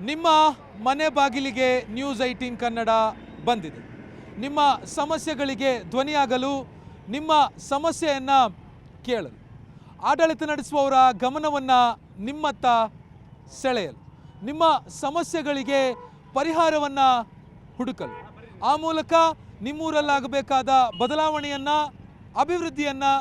ನಿಮ್ಮ ಮನೆ ಬಾಗಿಲಿಗೆ ನ್ಯೂಸ್ ಐಟೀನ್ ಕನ್ನಡ ಬಂದಿದೆ. ನಿಮ್ಮ ಸಮಸ್ಯೆಗಳಿಗೆ ಧ್ವನಿಯಾಗಲು, ನಿಮ್ಮ ಸಮಸ್ಯೆಯನ್ನು ಕೇಳಲು, ಆಡಳಿತ ನಡೆಸುವವರ ಗಮನವನ್ನು ನಿಮ್ಮತ್ತ ಸೆಳೆಯಲು, ನಿಮ್ಮ ಸಮಸ್ಯೆಗಳಿಗೆ ಪರಿಹಾರವನ್ನು ಹುಡುಕಲು. ಆ ಮೂಲಕ ನಿಮ್ಮೂರಲ್ಲಾಗಬೇಕಾದ ಬದಲಾವಣೆಯನ್ನು, ಅಭಿವೃದ್ಧಿಯನ್ನು,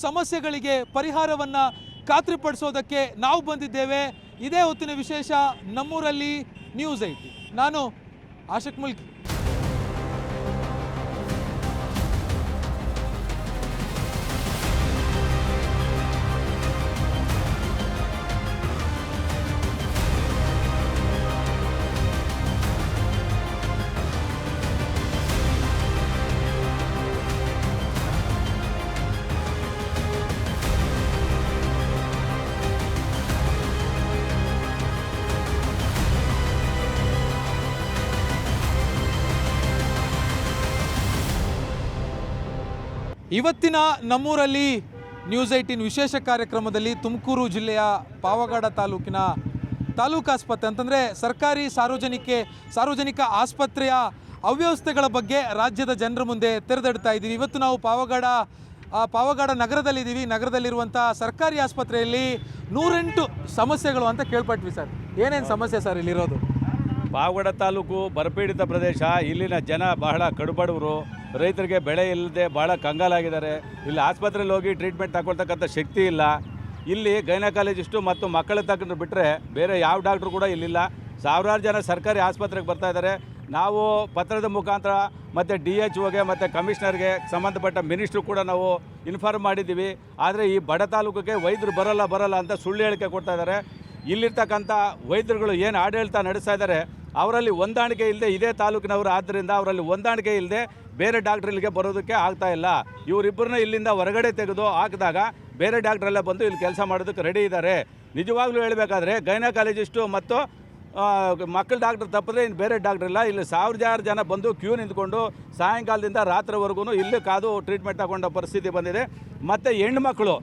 ಸಮಸ್ಯೆಗಳಿಗೆ ಪರಿಹಾರವನ್ನು ಖಾತ್ರಿಪಡಿಸೋದಕ್ಕೆ ನಾವು ಬಂದಿದ್ದೇವೆ. ಇದೇ ಹೊತ್ತಿನ ವಿಶೇಷ ನಮ್ಮೂರಲ್ಲಿ ನ್ಯೂಸ್ ಐಟಿ ನಾನು ಆಶಕ್ ಮುಲ್ಕಿ. ಇವತ್ತಿನ ನಮ್ಮೂರಲ್ಲಿ ನ್ಯೂಸ್ ಏಯ್ಟೀನ್ ವಿಶೇಷ ಕಾರ್ಯಕ್ರಮದಲ್ಲಿ ತುಮಕೂರು ಜಿಲ್ಲೆಯ ಪಾವಗಡ ತಾಲೂಕಿನ ತಾಲೂಕು ಆಸ್ಪತ್ರೆ, ಅಂತಂದರೆ ಸರ್ಕಾರಿ ಸಾರ್ವಜನಿಕ ಸಾರ್ವಜನಿಕ ಆಸ್ಪತ್ರೆಯ ಅವ್ಯವಸ್ಥೆಗಳ ಬಗ್ಗೆ ರಾಜ್ಯದ ಜನರ ಮುಂದೆ ತೆರೆದಿಡ್ತಾ ಇದ್ದೀವಿ. ಇವತ್ತು ನಾವು ಪಾವಗಡ ಪಾವಗಡ ನಗರದಲ್ಲಿದ್ದೀವಿ. ನಗರದಲ್ಲಿರುವಂಥ ಸರ್ಕಾರಿ ಆಸ್ಪತ್ರೆಯಲ್ಲಿ ನೂರೆಂಟು ಸಮಸ್ಯೆಗಳು ಅಂತ ಕೇಳ್ಪಟ್ವಿ ಸರ್. ಏನೇನು ಸಮಸ್ಯೆ ಸರ್ ಇಲ್ಲಿರೋದು? ಪಾವಗಡ ತಾಲೂಕು ಬರಪೀಡಿತ ಪ್ರದೇಶ. ಇಲ್ಲಿನ ಜನ ಬಹಳ ಕಡುಬಡವರು. ರೈತರಿಗೆ ಬೆಳೆ ಇಲ್ಲದೆ ಭಾಳ ಕಂಗಾಲಾಗಿದ್ದಾರೆ. ಇಲ್ಲಿ ಆಸ್ಪತ್ರೆಯಲ್ಲಿ ಹೋಗಿ ಟ್ರೀಟ್ಮೆಂಟ್ ತಗೊಳ್ತಕ್ಕಂಥ ಶಕ್ತಿ ಇಲ್ಲ. ಇಲ್ಲಿ ಗೈನಕಾಲಜಿಸ್ಟು ಮತ್ತು ಮಕ್ಕಳ ತಗೊಂಡು ಬಿಟ್ಟರೆ ಬೇರೆ ಯಾವ ಡಾಕ್ಟ್ರು ಕೂಡ ಇಲ್ಲಿಲ್ಲ. ಸಾವಿರಾರು ಜನ ಸರ್ಕಾರಿ ಆಸ್ಪತ್ರೆಗೆ ಬರ್ತಾ ಇದ್ದಾರೆ. ನಾವು ಪತ್ರದ ಮುಖಾಂತರ ಮತ್ತು ಡಿ ಎಚ್ ಒಗೆ ಮತ್ತು ಕಮಿಷನರ್ಗೆ ಸಂಬಂಧಪಟ್ಟ ಮಿನಿಸ್ಟ್ರು ಕೂಡ ನಾವು ಇನ್ಫಾರ್ಮ್ ಮಾಡಿದ್ದೀವಿ. ಆದರೆ ಈ ಬಡ ತಾಲೂಕಿಗೆ ವೈದ್ಯರು ಬರಲ್ಲ ಬರಲ್ಲ ಅಂತ ಸುಳ್ಳು ಹೇಳಿಕೆ ಕೊಡ್ತಾ ಇದ್ದಾರೆ. ಇಲ್ಲಿರ್ತಕ್ಕಂಥ ವೈದ್ಯರುಗಳು ಏನು ಆಡಳಿತ ನಡೆಸ್ತಾ ಇದ್ದಾರೆ, ಅವರಲ್ಲಿ ಹೊಂದಾಣಿಕೆ ಇಲ್ಲದೆ ಇದೇ ತಾಲೂಕಿನವರು. ಆದ್ದರಿಂದ ಅವರಲ್ಲಿ ಹೊಂದಾಣಿಕೆ ಇಲ್ಲದೆ ಬೇರೆ ಡಾಕ್ಟ್ರ್ ಇಲ್ಲಿಗೆ ಬರೋದಕ್ಕೆ ಆಗ್ತಾ ಇಲ್ಲ. ಇವರಿಬ್ಬರನ್ನ ಇಲ್ಲಿಂದ ಹೊರಗಡೆ ತೆಗೆದು ಹಾಕಿದಾಗ ಬೇರೆ ಡಾಕ್ಟ್ರೆಲ್ಲ ಬಂದು ಇಲ್ಲಿ ಕೆಲಸ ಮಾಡೋದಕ್ಕೆ ರೆಡಿ ಇದ್ದಾರೆ ನಿಜವಾಗ್ಲೂ ಹೇಳಬೇಕಾದ್ರೆ ಗೈನಕಾಲಜಿಸ್ಟು ಮತ್ತು ಮಕ್ಕಳ ಡಾಕ್ಟ್ರ್ ತಪ್ಪಿದ್ರೆ ಇನ್ನು ಬೇರೆ ಡಾಕ್ಟ್ರ್ ಇಲ್ಲ. ಇಲ್ಲಿ ಸಾವಿರಾರು ಜನ ಬಂದು ಕ್ಯೂ ನಿಂತ್ಕೊಂಡು ಸಾಯಂಕಾಲದಿಂದ ರಾತ್ರಿವರೆಗೂ ಇಲ್ಲಿ ಕಾದು ಟ್ರೀಟ್ಮೆಂಟ್ ತಗೊಂಡ ಪರಿಸ್ಥಿತಿ ಬಂದಿದೆ. ಮತ್ತು ಹೆಣ್ಮಕ್ಳು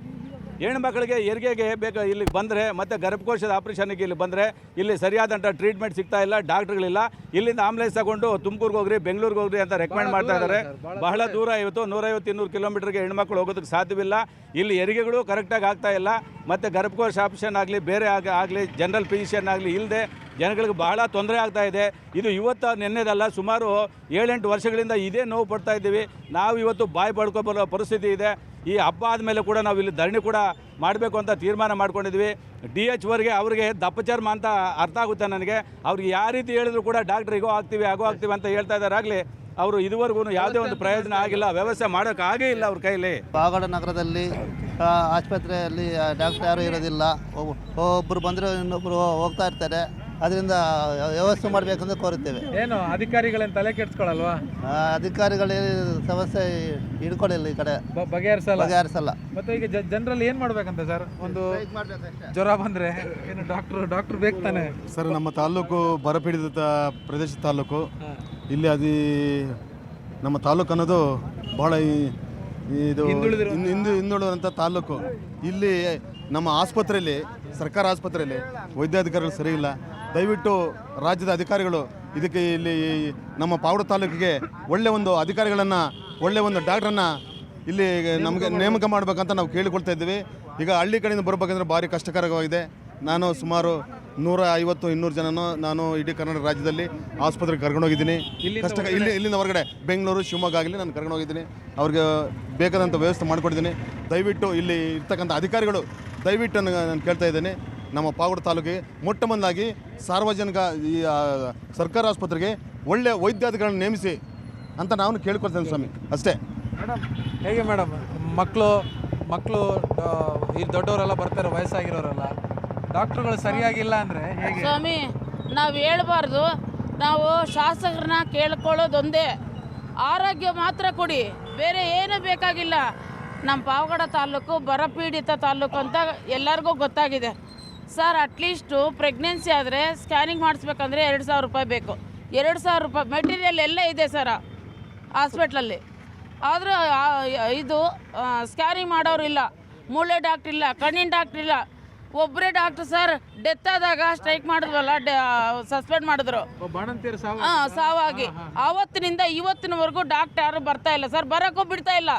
ಹೆಣ್ಮಕ್ಳಿಗೆ ಹೆರಿಗೆಗೆ ಬೇಕು ಇಲ್ಲಿಗೆ ಬಂದರೆ ಮತ್ತು ಗರ್ಭಕೋಶದ ಆಪ್ರೇಷನ್ಗೆ ಇಲ್ಲಿ ಬಂದರೆ ಇಲ್ಲಿ ಸರಿಯಾದಂಥ ಟ್ರೀಟ್ಮೆಂಟ್ ಸಿಗ್ತಾ ಇಲ್ಲ ಡಾಕ್ಟ್ರುಗಳಿಲ್ಲ. ಇಲ್ಲಿಂದ ಆಂಬುಲೆನ್ಸ್ ತಗೊಂಡು ತುಮಕೂರಿಗೆ ಹೋಗ್ರಿ ಬೆಂಗಳೂರಿಗೆ ಹೋಗ್ರಿ ಅಂತ ರೆಕಮೆಂಡ್ ಮಾಡ್ತಾ ಇದ್ದಾರೆ ಬಹಳ ದೂರ ಇವತ್ತು ನೂರೈವತ್ತು ಇನ್ನೂರು ಕಿಲೋಮೀಟರ್ಗೆ ಹೆಣ್ಮಕ್ಳು ಹೋಗೋದಕ್ಕೆ ಸಾಧ್ಯವಿಲ್ಲ. ಇಲ್ಲಿ ಹೆರಿಗೆಗಳು ಕರೆಕ್ಟಾಗಿ ಆಗ್ತಾ ಇಲ್ಲ. ಮತ್ತು ಗರ್ಭಕೋಶ ಆಪ್ರೇಷನ್ ಆಗಲಿ ಬೇರೆ ಆಗ ಆಗಲಿ ಜನರಲ್ ಫಿಸಿಷಿಯನ್ ಆಗಲಿ ಇಲ್ಲದೆ ಜನಗಳಿಗೆ ಬಹಳ ತೊಂದರೆ ಆಗ್ತಾ ಇದೆ. ಇದು ಇವತ್ತು ನಿನ್ನೆದಲ್ಲ ಸುಮಾರು ಏಳೆಂಟು ವರ್ಷಗಳಿಂದ ಇದೇ ನೋವು ಪಡ್ತಾ ಇದ್ದೀವಿ. ನಾವು ಇವತ್ತು ಬಾಯಿ ಪಡ್ಕೊಬರೋ ಪರಿಸ್ಥಿತಿ ಇದೆ. ಈ ಹಬ್ಬ ಆದಮೇಲೆ ಕೂಡ ನಾವು ಇಲ್ಲಿ ಧರಣಿ ಕೂಡ ಮಾಡಬೇಕು ಅಂತ ತೀರ್ಮಾನ ಮಾಡ್ಕೊಂಡಿದ್ವಿ. ಡಿ ಎಚ್ ವರ್ಗೆ ಅವ್ರಿಗೆ ದಪ್ಪಚರ್ಮ ಅಂತ ಅರ್ಥ ಆಗುತ್ತೆ ನನಗೆ. ಅವ್ರಿಗೆ ಯಾವ ರೀತಿ ಹೇಳಿದ್ರು ಕೂಡ ಡಾಕ್ಟ್ರ್ ಇಗೋ ಆಗ್ತೀವಿ, ಆಗೋ ಆಗ್ತೀವಿ ಅಂತ ಹೇಳ್ತಾ ಇದ್ದಾರೆ. ಅವರು ಇದುವರೆಗೂ ಯಾವುದೇ ಒಂದು ಪ್ರಯೋಜನ ಆಗಿಲ್ಲ, ವ್ಯವಸ್ಥೆ ಮಾಡೋಕ್ಕಾಗೇ ಇಲ್ಲ ಅವ್ರ ಕೈಲಿ. ಪಾವಗಡ ನಗರದಲ್ಲಿ ಆಸ್ಪತ್ರೆಯಲ್ಲಿ ಡಾಕ್ಟರ್ ಯಾರೂ ಇರೋದಿಲ್ಲ. ಒಬ್ಬರು ಬಂದರೆ ಇನ್ನೊಬ್ಬರು ಹೋಗ್ತಾ ಇರ್ತಾರೆ. ಅದರಿಂದ ವ್ಯವಸ್ಥೆ ಮಾಡಬೇಕಂತ ಕೋರುತ್ತೇವೆ. ಏನು ಅಧಿಕಾರಿಗಳೇನು ತಲೆ ಕೆಡ್ಸ್ಕೊಳಲ್ವಾ? ಆ, ಅಧಿಕಾರಿಗಳೇ ಸಮಸ್ಯೆ ಹಿಡ್ಕೊಳ್ಳಿಲ್ಲ ಈ ಕಡೆ. ಬಗೆಹರಿಸಲ್ಲ? ಬಗೆಹರಿಸಲ್ಲ. ಮತ್ತೆ ಈಗ ಜನರಲ್ಲಿ ಏನು ಮಾಡ್ಬೇಕಂತ ಸರ್? ಒಂದು ಜ್ವರ ಬಂದ್ರೆ ಏನು ಡಾಕ್ಟರ್ ಡಾಕ್ಟರ್ ಬೇಕು ತಾನೆ? ಸರ್ ನಮ್ಮ ತಾಲೂಕು ಬರಪೀಡಿತ ಪ್ರದೇಶ ತಾಲೂಕು. ಇಲ್ಲಿ ಅದಿ ನಮ್ಮ ತಾಲೂಕು ಅನ್ನೋದು ಬಹಳ ಈ- ಇದು ಹಿಂದು ಹಿಂದು ಹಿಂದುಳಿದಂಥ ತಾಲೂಕು. ಇಲ್ಲಿ ನಮ್ಮ ಆಸ್ಪತ್ರೆಯಲ್ಲಿ ಸರ್ಕಾರ ಆಸ್ಪತ್ರೆಯಲ್ಲಿ ವೈದ್ಯಾಧಿಕಾರಿಗಳು ಸರಿ ಇಲ್ಲ. ದಯವಿಟ್ಟು ರಾಜ್ಯದ ಅಧಿಕಾರಿಗಳು ಇದಕ್ಕೆ ಇಲ್ಲಿ ನಮ್ಮ ಪಾವಡ ತಾಲೂಕಿಗೆ ಒಳ್ಳೆ ಒಂದು ಅಧಿಕಾರಿಗಳನ್ನು ಒಳ್ಳೆ ಒಂದು ಡಾಕ್ಟ್ರನ್ನು ಇಲ್ಲಿ ನಮಗೆ ನೇಮಕ ಮಾಡಬೇಕಂತ ನಾವು ಕೇಳಿಕೊಳ್ತಾ ಇದ್ದೀವಿ. ಈಗ ಹಳ್ಳಿ ಕಡೆಯಿಂದ ಬರಬೇಕಂದ್ರೆ ಭಾರಿ ಕಷ್ಟಕರವಾಗಿದೆ. ನಾನು ಸುಮಾರು ನೂರ ಐವತ್ತು ಇನ್ನೂರು ಜನನು ನಾನು ಇಡೀ ಕರ್ನಾಟಕ ರಾಜ್ಯದಲ್ಲಿ ಆಸ್ಪತ್ರೆಗೆ ಕರ್ಕೊಂಡೋಗಿದ್ದೀನಿ ಕಷ್ಟ ಇಲ್ಲಿ ಇಲ್ಲಿಂದ ಹೊರಗಡೆ ಬೆಂಗಳೂರು ಶಿವಮೊಗ್ಗ ಆಗಲಿ ನಾನು ಕರ್ಕೊಂಡೋಗಿದ್ದೀನಿ ಅವ್ರಿಗೆ ಬೇಕಾದಂಥ ವ್ಯವಸ್ಥೆ ಮಾಡಿಕೊಡ್ತೀನಿ ದಯವಿಟ್ಟು ಇಲ್ಲಿ ಇರ್ತಕ್ಕಂಥ ಅಧಿಕಾರಿಗಳು ದಯವಿಟ್ಟು ನನಗೆ ನಾನು ಕೇಳ್ತಾ ಇದ್ದೇನೆ ನಮ್ಮ ಪಾವಗಡ ತಾಲೂಕಿಗೆ ಮೊಟ್ಟ ಮೊದಲಾಗಿ ಸಾರ್ವಜನಿಕ ಈ ಸರ್ಕಾರಿ ಸರ್ಕಾರ ಆಸ್ಪತ್ರೆಗೆ ಒಳ್ಳೆಯ ವೈದ್ಯಾಧಿಕಾರಿಗಳನ್ನ ನೇಮಿಸಿ ಅಂತ ನಾನು ಕೇಳ್ಕೊಳ್ತೇನೆ ಸ್ವಾಮಿ ಅಷ್ಟೇ. ಮೇಡಮ್ ಹೇಗೆ ಮೇಡಮ್? ಮಕ್ಕಳು ಮಕ್ಕಳು ಈ ದೊಡ್ಡವರೆಲ್ಲ ಬರ್ತಾರೆ ವಯಸ್ಸಾಗಿರೋರೆಲ್ಲ. ಡಾಕ್ಟ್ರುಗಳು ಸರಿಯಾಗಿಲ್ಲ ಅಂದರೆ ಹೇಗೆ? ಸ್ವಾಮಿ ನಾವು ಹೇಳ್ಬಾರ್ದು. ನಾವು ಶಾಸಕರನ್ನ ಕೇಳ್ಕೊಳ್ಳೋದೊಂದೇ. ಆರೋಗ್ಯ ಮಾತ್ರ ಕೊಡಿ. ಬೇರೆ ಏನೂ ಬೇಕಾಗಿಲ್ಲ. ನಮ್ಮ ಪಾವಗಡ ತಾಲೂಕು ಬರಪೀಡಿತ ತಾಲೂಕು ಅಂತ ಎಲ್ಲರಿಗೂ ಗೊತ್ತಾಗಿದೆ. ಸರ್ ಅಟ್ಲೀಸ್ಟು ಪ್ರೆಗ್ನೆನ್ಸಿ ಆದರೆ ಸ್ಕ್ಯಾನಿಂಗ್ ಮಾಡಿಸ್ಬೇಕಂದ್ರೆ ಎರಡು ಸಾವಿರ ರೂಪಾಯಿ ಬೇಕು. ಎರಡು ಸಾವಿರ ರೂಪಾಯಿ ಮೆಟೀರಿಯಲ್ ಎಲ್ಲ ಇದೆ ಸರ್ ಹಾಸ್ಪಿಟ್ಲಲ್ಲಿ ಆದರೂ ಇದು ಸ್ಕ್ಯಾನಿಂಗ್ ಮಾಡೋರು ಇಲ್ಲ. ಮೂಳೆ ಡಾಕ್ಟ್ರ್ ಇಲ್ಲ ಕಣ್ಣಿನ ಡಾಕ್ಟ್ರ್ ಇಲ್ಲ. ಒಬ್ಬರೇ ಡಾಕ್ಟ್ರ್ ಸರ್ ಡೆತ್ ಆದಾಗ ಸ್ಟ್ರೈಕ್ ಮಾಡಿದ್ವಲ್ಲ ಸಸ್ಪೆಂಡ್ ಮಾಡಿದ್ರು. ಹಾಂ ಸಾವಾಗಿ ಆವತ್ತಿನಿಂದ ಇವತ್ತಿನವರೆಗೂ ಡಾಕ್ಟರ್ ಯಾರು ಬರ್ತಾ ಇಲ್ಲ ಸರ್ ಬರೋಕ್ಕೂ ಬಿಡ್ತಾ ಇಲ್ಲ.